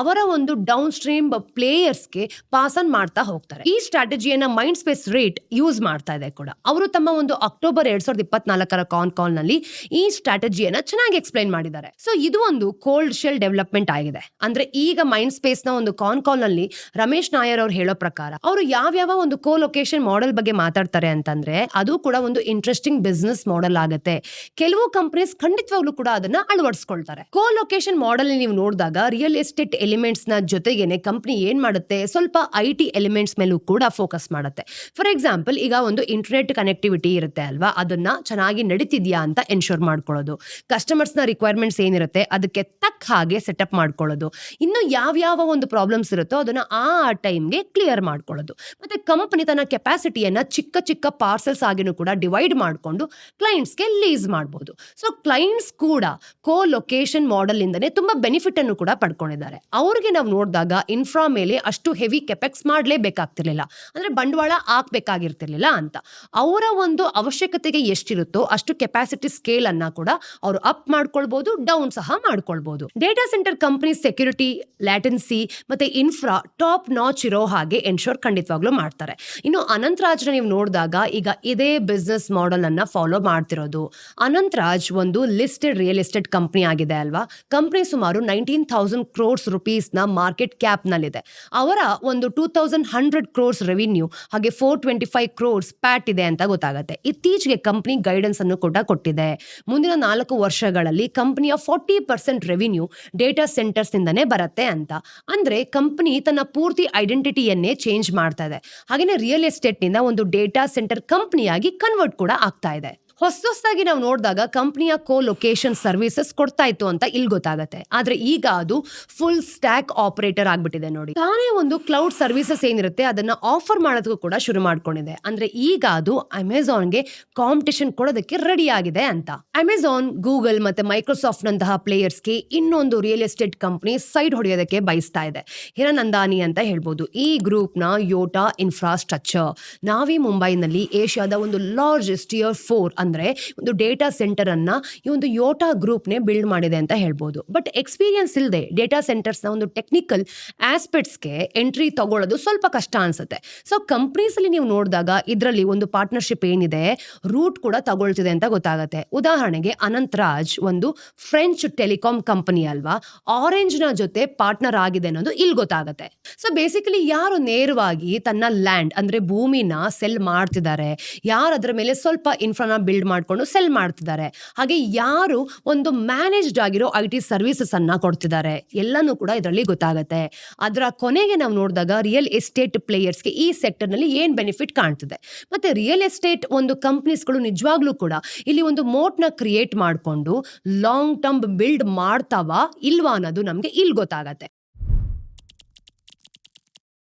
ಅವರ ಒಂದು ಡೌನ್ ಸ್ಟ್ರೀಮ್ ಪ್ಲೇಯರ್ಸ್ಗೆ ಪಾಸ್ ಆನ್ ಮಾಡ್ತಾ ಹೋಗ್ತಾರೆ. ಈ ಸ್ಟ್ರಾಟಜಿಯನ್ನ ಮೈಂಡ್ ಸ್ಪೇಸ್ ರೇಟ್ ಯೂಸ್ ಮಾಡ್ತಾ ಇದೆ ಕೂಡ. ಅವರು ತಮ್ಮ ಒಂದು ಅಕ್ಟೋಬರ್ ಎರಡ್ ಸಾವಿರದ ಇಪ್ಪತ್ನಾಲ್ಕರ ಕಾನ್ ಕಾಲ್ನಲ್ಲಿ ಈ ಸ್ಟ್ರಾಟಜಿಯನ್ನ ಚೆನ್ನಾಗಿ ಎಕ್ಸ್ಪ್ಲೈನ್ ಮಾಡಿದ್ದಾರೆ. ಸೊ ಇದು ಒಂದು ಕೋಲ್ಡ್ ಶೆಲ್ ಡೆವಲಪ್ಮೆಂಟ್ ಆಗಿದೆ. ಅಂದ್ರೆ ಈಗ ಮೈಂಡ್ ಸ್ಪೇಸ್ನ ಒಂದು ಕಾನ್ ಕಾಲ್ನಲ್ಲಿ ರಮೇಶ್ ನಾಯರ್ ಅವ್ರು ಹೇಳೋ ಪ್ರಕಾರ, ಅವರು ಯಾವ್ಯಾವ ಒಂದು ಕೋ ಲೊಕೇಶನ್ ಮಾಡೆಲ್ ಬಗ್ಗೆ ಮಾತಾಡ್ತಾರೆ ಅಂತಂದ್ರೆ, ಅದು ಕೂಡ ಒಂದು ಇಂಟ್ರೆಸ್ಟಿಂಗ್ ಬಿಸ್ನೆಸ್ ಮಾಡೆಲ್ ಆಗುತ್ತೆ. ಕೆಲವು ಕಂಪನೀಸ್ ಖಂಡಿತವಾಗ್ಲೂ ಕೂಡ ಅದನ್ನ ಅಳವಡಿಸ್ಕೊಳ್ತಾರೆ. ಕೋ ಲೊಕೇಶನ್ ಮಾಡೆಲ್ ನೀವು ನೋಡಿದಾಗ ರಿಯಲ್ ಎಸ್ಟೇಟ್ ಎಲಿಮೆಂಟ್ಸ್ನ ಜೊತೆಗೇನೆ ಕಂಪನಿ ಏನ್ ಮಾಡುತ್ತೆ? ಸ್ವಲ್ಪ ಐ ಟಿ ಎಲಿಮೆಂಟ್ಸ್ ಮೇಲೂ ಕೂಡ ಫೋಕಸ್ ಮಾಡುತ್ತೆ. ಫಾರ್ ಎಕ್ಸಾಂಪಲ್ ಈಗ ಒಂದು ಇಂಟರ್ನೆಟ್ ಕನೆಕ್ಟಿವಿಟಿ ಇರುತ್ತೆ ಅಲ್ವಾ? ಅದನ್ನ ಚೆನ್ನಾಗಿ ನಡೀತಿದ್ಯಾ ಅಂತ ಎನ್ಶೋರ್ ಮಾಡ್ಕೊಳ್ಳೋದು. ಕಸ್ಟಮರ್ಸ್ನ ರಿಕ್ವೈರ್ಮೆಂಟ್ಸ್ ಏನಿರುತ್ತೆ? ಅದಕ್ಕೆ ತಕ್ಕ ಹಾಗೆ ಸೆಟಪ್ ಮಾಡ್ಕೊಳ್ಳೋದು. ಇನ್ನು ಯಾವ್ಯಾವ ಒಂದು ಪ್ರಾಬ್ಲಮ್ಸ್ ಇರುತ್ತೋ ಅದನ್ನ ಆ ಟೈಮ್ಗೆ ಕ್ಲಿಯರ್ ಮಾಡ್ಕೊಳ್ಳೋದು. ಮತ್ತೆ ಕಂಪನಿ ತನ್ನ ಕೆಪಾಸಿಟಿಯನ್ನು ಚಿಕ್ಕ ಚಿಕ್ಕ ಪಾರ್ಸಲ್ಸ್ ಆಗಿನೂ ಕೂಡ ಡಿವೈಡ್ ಮಾಡಿಕೊಂಡು ಕ್ಲೈಂಟ್ಸ್ಗೆ ಲೀಸ್ ಮಾಡ್ಬೋದು. ಸೊ ಕ್ಲೈಂಟ್ಸ್ ಕೂಡ ಕೋ ಲೊಕೇಶನ್ ಮಾಡೆಲ್ ಇಂದನೇ ತುಂಬಾ ಬೆನಿಫಿಟ್ ಅನ್ನು ಕೂಡ ಪಡ್ಕೊಂಡಿದ್ದಾರೆ. ಅವ್ರಿಗೆ ನಾವು ನೋಡಿದಾಗ ಇನ್ಫ್ರಾ ಮೇಲೆ ಅಷ್ಟು ಹೆವಿ ಕೆಪೆಕ್ಸ್ ಮಾಡಲೇಬೇಕಾಗ್ತಿರ್ಲಿಲ್ಲ. ಅಂದ್ರೆ ಬಂಡವಾಳ ಹಾಕ್ಬೇಕಾಗಿರ್ತಿರ್ಲಿಲ್ಲ ಅಂತ. ಅವರ ಒಂದು ಅವಶ್ಯಕತೆಗೆ ಎಷ್ಟಿರುತ್ತೋ ಅಷ್ಟು ಕೆಪಾಸಿಟಿ ಸ್ಕೇಲ್ ಅನ್ನ ಕೂಡ ಅವರು ಅಪ್ ಮಾಡ್ಕೊಳ್ಬಹುದು ಡೌನ್ ಸಹ ಮಾಡ್ಕೊಳ್ಬಹುದು data centre company security latency ಮತ್ತೆ ಇನ್ಫ್ರಾ ಟಾಪ್ ನಾಚ್ ಇರೋ ಹಾಗೆ ಎನ್ಶೋರ್ ಖಂಡಿತವಾಗ್ಲೂ ಮಾಡ್ತಾರೆ. ಇನ್ನು ಅನಂತರಾಜ್ನ ನೀವು ನೋಡಿದಾಗ ಈಗ ಇದೇ ಬಿಸ್ನೆಸ್ ಮಾಡೆಲ್ ಅನ್ನ ಫಾಲೋ ಮಾಡ್ತಿರೋದು. ಅನಂತರಾಜ್ ಒಂದು ಲಿಸ್ಟೆಡ್ ರಿಯಲ್ ಎಸ್ಟೇಟ್ ಕಂಪನಿ ಆಗಿದೆ ಅಲ್ವಾ? ಕಂಪನಿ ಸುಮಾರು ನೈನ್ಟೀನ್ ಥೌಸಂಡ್ ಕ್ರೋರ್ಸ್ ರುಪೀಸ್ನ ಮಾರ್ಕೆಟ್ ಕ್ಯಾಪ್ ನಲ್ಲಿದೆ. ಅವರ ಒಂದು two thousand hundred crores revenue ಹಾಗೆ four twenty five crores PAT ಇದೆ ಅಂತ ಗೊತ್ತಾಗುತ್ತೆ. ಇತ್ತೀಚೆಗೆ ಕಂಪ್ನಿ ಗೈಡೆನ್ಸ್ ಅನ್ನು ಕೂಡ ಕೊಟ್ಟಿದೆ. ಮುಂದಿನ ನಾಲ್ಕು ವರ್ಷಗಳಲ್ಲಿ ಕಂಪ್ನಿಯ forty percent revenue data centres ಇಂದನೇ ಬರುತ್ತೆ ಅಂತ. ಅಂದ್ರೆ ಕಂಪ್ನಿ ತನ್ನ ಪೂರ್ತಿ ಐಡೆಂಟಿಟಿಯನ್ನೇ ಚೇಂಜ್ ಮಾಡ್ತಾ ಇದೆ. ಹಾಗೆಯೇ ರಿಯಲ್ ಎಸ್ಟೇಟ್ನಿಂದ ಒಂದು ಡೇಟಾ ಸೆಂಟರ್ ಕಂಪ್ನಿಯಾಗಿ ಕನ್ವರ್ಟ್ ಕೂಡ ಆಗ್ತಾ ಇದೆ. ಹೊಸ ಹೊಸದಾಗಿ ನಾವು ನೋಡಿದಾಗ ಕಂಪ್ನಿಯ ಕೋ ಲೊಕೇಶನ್ ಸರ್ವಿಸಸ್ ಕೊಡ್ತಾ ಇತ್ತು ಅಂತ ಇಲ್ಲಿ ಗೊತ್ತಾಗುತ್ತೆ. ಆದರೆ ಈಗ ಅದು ಫುಲ್ ಸ್ಟ್ಯಾಕ್ ಆಪರೇಟರ್ ಆಗ್ಬಿಟ್ಟಿದೆ ನೋಡಿ. ತಾನೇ ಒಂದು ಕ್ಲೌಡ್ ಸರ್ವಿಸಸ್ ಏನಿರುತ್ತೆ, ಅದನ್ನ ಆಫರ್ ಮಾಡೋದಕ್ಕೂ ಕೂಡ ಶುರು ಮಾಡ್ಕೊಂಡಿದೆ. ಅಂದ್ರೆ ಈಗ ಅದು ಅಮೆಝಾನ್ಗೆ ಕಾಂಪಿಟೇಷನ್ ಕೊಡೋದಕ್ಕೆ ರೆಡಿ ಆಗಿದೆ ಅಂತ. ಅಮೆಝಾನ್ ಗೂಗಲ್ ಮತ್ತೆ ಮೈಕ್ರೋಸಾಫ್ಟ್ ನಂತಹ ಪ್ಲೇಯರ್ಸ್ಗೆ ಇನ್ನೊಂದು ರಿಯಲ್ ಎಸ್ಟೇಟ್ ಕಂಪ್ನಿ ಸೈಡ್ ಹೊಡೆಯೋದಕ್ಕೆ ಬಯಸ್ತಾ ಇದೆ. ಹಿರನಂದಾನಿ ಅಂತ ಹೇಳ್ಬೋದು. ಈ ಗ್ರೂಪ್ನ ಯೋಟಾ ಇನ್ಫ್ರಾಸ್ಟ್ರಕ್ಚರ್ ನಾವೇ ಮುಂಬೈನಲ್ಲಿ ಏಷ್ಯಾದ ಒಂದು ಲಾರ್ಜೆಸ್ಟ್ ಇಯರ್ ಫೋರ್ ಅಂದ್ರೆ ಒಂದು ಡೇಟಾ ಸೆಂಟರ್ ಅನ್ನ ಈ ಒಂದು ಯೋಟಾ ಗ್ರೂಪ್ನೇ ಬಿಲ್ಡ್ ಮಾಡಿದೆ ಅಂತ ಹೇಳ್ಬೋದು. ಬಟ್ ಎಕ್ಸ್ಪೀರಿಯನ್ಸ್ ಇಲ್ಲದೆ ಡೇಟಾ ಸೆಂಟರ್ಸ್ನ ಒಂದು ಟೆಕ್ನಿಕಲ್ ಆಸ್ಪೆಕ್ಟ್ಸ್ಗೆ ಎಂಟ್ರಿ ತಗೊಳ್ಳೋದು ಸ್ವಲ್ಪ ಕಷ್ಟ ಅನ್ಸುತ್ತೆ. ಸೊ ಕಂಪ್ನೀಸಲ್ಲಿ ನೀವು ನೋಡಿದಾಗ ಇದರಲ್ಲಿ ಒಂದು ಪಾರ್ಟ್ನರ್ಶಿಪ್ ಏನಿದೆ ರೂಟ್ ಕೂಡ ತಗೊಳ್ತಿದೆ ಅಂತ ಗೊತ್ತಾಗುತ್ತೆ. ಉದಾಹರಣೆಗೆ ಅನಂತರಾಜ್ ಒಂದು ಫ್ರೆಂಚ್ ಟೆಲಿಕಾಂ ಕಂಪನಿ ಅಲ್ವಾ ಆರೆಂಜ್ನ ಜೊತೆ ಪಾರ್ಟ್ನರ್ ಆಗಿದೆ ಅನ್ನೋದು ಇಲ್ಲಿ ಗೊತ್ತಾಗುತ್ತೆ. ಸೊ ಬೇಸಿಕಲಿ ಯಾರು ನೇರವಾಗಿ ತನ್ನ ಲ್ಯಾಂಡ್ ಅಂದ್ರೆ ಭೂಮಿನ ಸೆಲ್ ಮಾಡ್ತಿದ್ದಾರೆ, ಯಾರು ಅದರ ಮೇಲೆ ಸ್ವಲ್ಪ ಇನ್ಫ್ರಾನ ಬಿಲ್ಡ್ ಮಾಡ್ಕೊಂಡು ಸೆಲ್ ಮಾಡ್ತಿದ್ದಾರೆ. ಹಾಗೆ ಯಾರು ಒಂದು ಮ್ಯಾನೇಜ್ಡ್ ಆಗಿರೋ ಐ ಟಿ ಸರ್ವಿಸಸ್ ಅನ್ನ ಕೊಡ್ತಿದ್ದಾರೆ. ಎಲ್ಲನೂ ಕೂಡ ಇದರಲ್ಲಿ ಗೊತ್ತಾಗುತ್ತೆ. ಅದರ ಕೊನೆಗೆ ನಾವು ನೋಡಿದಾಗ ರಿಯಲ್ ಎಸ್ಟೇಟ್ ಪ್ಲೇಯರ್ಸ್ಗೆ ಈ ಸೆಕ್ಟರ್ನಲ್ಲಿ ಏನ್ ಬೆನಿಫಿಟ್ ಕಾಣ್ತಿದೆ. ಮತ್ತೆ ರಿಯಲ್ ಎಸ್ಟೇಟ್ ಒಂದು ಕಂಪ್ನೀಸ್ಗಳು ನಿಜವಾಗ್ಲೂ ಕೂಡ ಇಲ್ಲಿ ಒಂದು ಮೋಟ್ನ ಕ್ರಿಯೇಟ್ ಮಾಡಿಕೊಂಡು ಲಾಂಗ್ ಟರ್ಮ್ ಬಿಲ್ಡ್ ಮಾಡ್ತಾವಾ ಇಲ್ವಾ ಅನ್ನೋದು ನಮಗೆ ಇಲ್ಲಿ ಗೊತ್ತಾಗತ್ತೆ.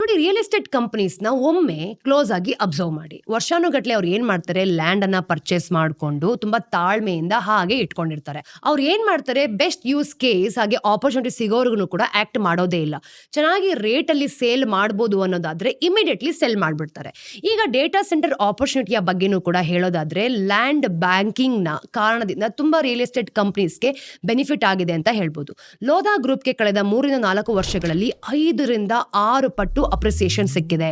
ನೋಡಿ ರಿಯಲ್ ಎಸ್ಟೇಟ್ ಕಂಪನೀಸ್ನ ಒಮ್ಮೆ ಕ್ಲೋಸ್ ಆಗಿ ಅಬ್ಸರ್ವ್ ಮಾಡಿ. ವರ್ಷಾನುಗಟ್ಲೆ ಅವ್ರು ಏನ್ ಮಾಡ್ತಾರೆ? ಲ್ಯಾಂಡ್ ಅನ್ನ ಪರ್ಚೇಸ್ ಮಾಡಿಕೊಂಡು ತುಂಬಾ ತಾಳ್ಮೆಯಿಂದ ಹಾಗೆ ಇಟ್ಕೊಂಡಿರ್ತಾರೆ. ಅವ್ರು ಏನ್ ಮಾಡ್ತಾರೆ? ಬೆಸ್ಟ್ ಯೂಸ್ ಕೇಸ್ ಹಾಗೆ ಆಪರ್ಚುನಿಟಿ ಸಿಗೋರ್ಗು ಕೂಡ ಆಕ್ಟ್ ಮಾಡೋದೇ ಇಲ್ಲ. ಚೆನ್ನಾಗಿ ರೇಟ್ ಅಲ್ಲಿ ಸೇಲ್ ಮಾಡ್ಬೋದು ಅನ್ನೋದಾದ್ರೆ ಇಮಿಡಿಯೇಟ್ಲಿ ಸೆಲ್ ಮಾಡ್ಬಿಡ್ತಾರೆ. ಈಗ ಡೇಟಾ ಸೆಂಟರ್ ಆಪರ್ಚುನಿಟಿಯ ಬಗ್ಗೆನೂ ಕೂಡ ಹೇಳೋದಾದ್ರೆ ಲ್ಯಾಂಡ್ ಬ್ಯಾಂಕಿಂಗ್ನ ಕಾರಣದಿಂದ ತುಂಬಾ ರಿಯಲ್ ಎಸ್ಟೇಟ್ ಕಂಪನೀಸ್ಗೆ ಬೆನಿಫಿಟ್ ಆಗಿದೆ ಅಂತ ಹೇಳ್ಬೋದು. ಲೋಧಾ ಗ್ರೂಪ್ಗೆ ಕಳೆದ ಮೂರಿಂದ ನಾಲ್ಕು ವರ್ಷಗಳಲ್ಲಿ ಐದರಿಂದ ಆರು ಪಟ್ಟು ಅಪ್ರಿಸಿಯೇಷನ್ ಸಿಕ್ಕಿದೆ.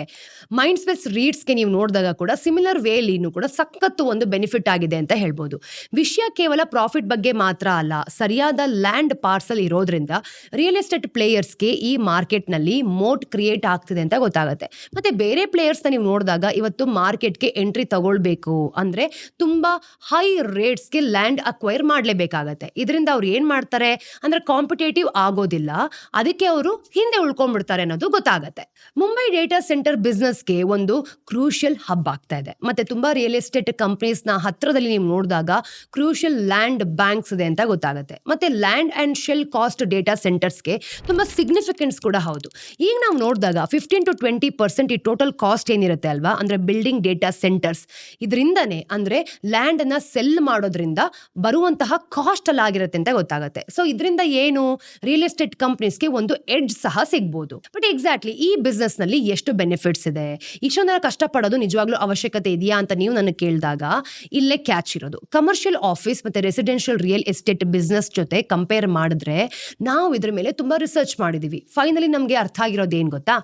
ಮೈಂಡ್ ಸ್ಪೇಸ್ ರೀಡ್ಸ್ಗೆ ನೀವು ನೋಡಿದಾಗ ಕೂಡ ಸಿಮಿಲರ್ ವೇಲಿನೂ ಕೂಡ ಸಖತ್ತು ಒಂದು ಬೆನಿಫಿಟ್ ಆಗಿದೆ ಅಂತ ಹೇಳ್ಬೋದು. ವಿಷಯ ಕೇವಲ ಪ್ರಾಫಿಟ್ ಬಗ್ಗೆ ಮಾತ್ರ ಅಲ್ಲ, ಸರಿಯಾದ ಲ್ಯಾಂಡ್ ಪಾರ್ಸಲ್ ಇರೋದ್ರಿಂದ ರಿಯಲ್ ಎಸ್ಟೇಟ್ ಪ್ಲೇಯರ್ಸ್ಗೆ ಈ ಮಾರ್ಕೆಟ್ನಲ್ಲಿ ಮೋಟ್ ಕ್ರಿಯೇಟ್ ಆಗ್ತಿದೆ ಅಂತ ಗೊತ್ತಾಗುತ್ತೆ. ಮತ್ತು ಬೇರೆ ಪ್ಲೇಯರ್ಸ್ನ ನೀವು ನೋಡಿದಾಗ ಇವತ್ತು ಮಾರ್ಕೆಟ್ಗೆ ಎಂಟ್ರಿ ತಗೊಳ್ಬೇಕು ಅಂದರೆ ತುಂಬ ಹೈ ರೇಟ್ಸ್ಗೆ ಲ್ಯಾಂಡ್ ಅಕ್ವೈರ್ ಮಾಡಲೇಬೇಕಾಗತ್ತೆ. ಇದರಿಂದ ಅವ್ರು ಏನು ಮಾಡ್ತಾರೆ? ಅಂದರೆ ಕಾಂಪಿಟೇಟಿವ್ ಆಗೋದಿಲ್ಲ. ಅದಕ್ಕೆ ಅವರು ಹಿಂದೆ ಉಳ್ಕೊಂಡ್ಬಿಡ್ತಾರೆ ಅನ್ನೋದು ಗೊತ್ತಾಗತ್ತೆ. ಮುಂಬೈ ಡೇಟಾ ಸೆಂಟರ್ ಬಿಸ್ನೆಸ್ಗೆ ಒಂದು ಕ್ರೂಷಿಯಲ್ ಹಬ್ ಆಗ್ತಾ ಇದೆ. ಮತ್ತೆ ತುಂಬಾ ರಿಯಲ್ ಎಸ್ಟೇಟ್ ಕಂಪನೀಸ್ನ ಹತ್ರದಲ್ಲಿ ನೀವು ನೋಡಿದಾಗ ಕ್ರೂಷಿಯಲ್ ಲ್ಯಾಂಡ್ ಬ್ಯಾಂಕ್ಸ್ ಇದೆ ಅಂತ ಗೊತ್ತಾಗುತ್ತೆ. ಮತ್ತೆ land and shell cost data ಸೆಂಟರ್ಸ್ಗೆ ತುಂಬಾ ಸಿಗ್ನಿಫಿಕೆನ್ಸ್ ಕೂಡ ಹೌದು. ಈಗ ನಾವು ನೋಡಿದಾಗ ಫಿಫ್ಟೀನ್ ಟು ಟ್ವೆಂಟಿ ಪರ್ಸೆಂಟ್ ಈ ಟೋಟಲ್ ಕಾಸ್ಟ್ ಏನಿರುತ್ತೆ ಅಲ್ವಾ? ಅಂದ್ರೆ ಬಿಲ್ಡಿಂಗ್ ಡೇಟಾ ಸೆಂಟರ್ಸ್. ಇದರಿಂದನೇ ಅಂದ್ರೆ ಲ್ಯಾಂಡ್ನ ಸೆಲ್ ಮಾಡೋದ್ರಿಂದ ಬರುವಂತಹ ಕಾಸ್ಟ್ ಆಗಿರುತ್ತೆ ಅಂತ ಗೊತ್ತಾಗುತ್ತೆ. ಸೊ ಇದರಿಂದ ಏನು? ರಿಯಲ್ ಎಸ್ಟೇಟ್ ಕಂಪನೀಸ್ಗೆ ಒಂದು ಎಡ್ಜ್ ಸಹ ಸಿಗ್ಬೋದು. ಬಟ್ ಎಕ್ಸಾಕ್ಟ್ಲಿ ಈ ಬಿಸ್ನೆಸ್ ನಲ್ಲಿ ಎಷ್ಟು ಬೆನಿಫಿಟ್ಸ್ ಇದೆ? ಇಷ್ಟೊಂದರ ಕಷ್ಟಪಡೋದು ನಿಜವಾಗ್ಲೂ ಅವಶ್ಯಕತೆ ಇದೆಯಾ ಅಂತ ನೀವು ನನಗೆ ಕೇಳಿದಾಗ ಇಲ್ಲೇ ಕ್ಯಾಚ್ ಇರೋದು. ಕಮರ್ಷಿಯಲ್ ಆಫೀಸ್ ಮತ್ತೆ ರೆಸಿಡೆನ್ಷಿಯಲ್ ರಿಯಲ್ ಎಸ್ಟೇಟ್ ಬಿಸ್ನೆಸ್ ಜೊತೆ ಕಂಪೇರ್ ಮಾಡಿದ್ರೆ ನಾವು ಇದ್ರ ಮೇಲೆ ತುಂಬಾ ರಿಸರ್ಚ್ ಮಾಡಿದೀವಿ. ಫೈನಲಿ ನಮಗೆ ಅರ್ಥ ಆಗಿರೋದು ಏನು ಗೊತ್ತಾ?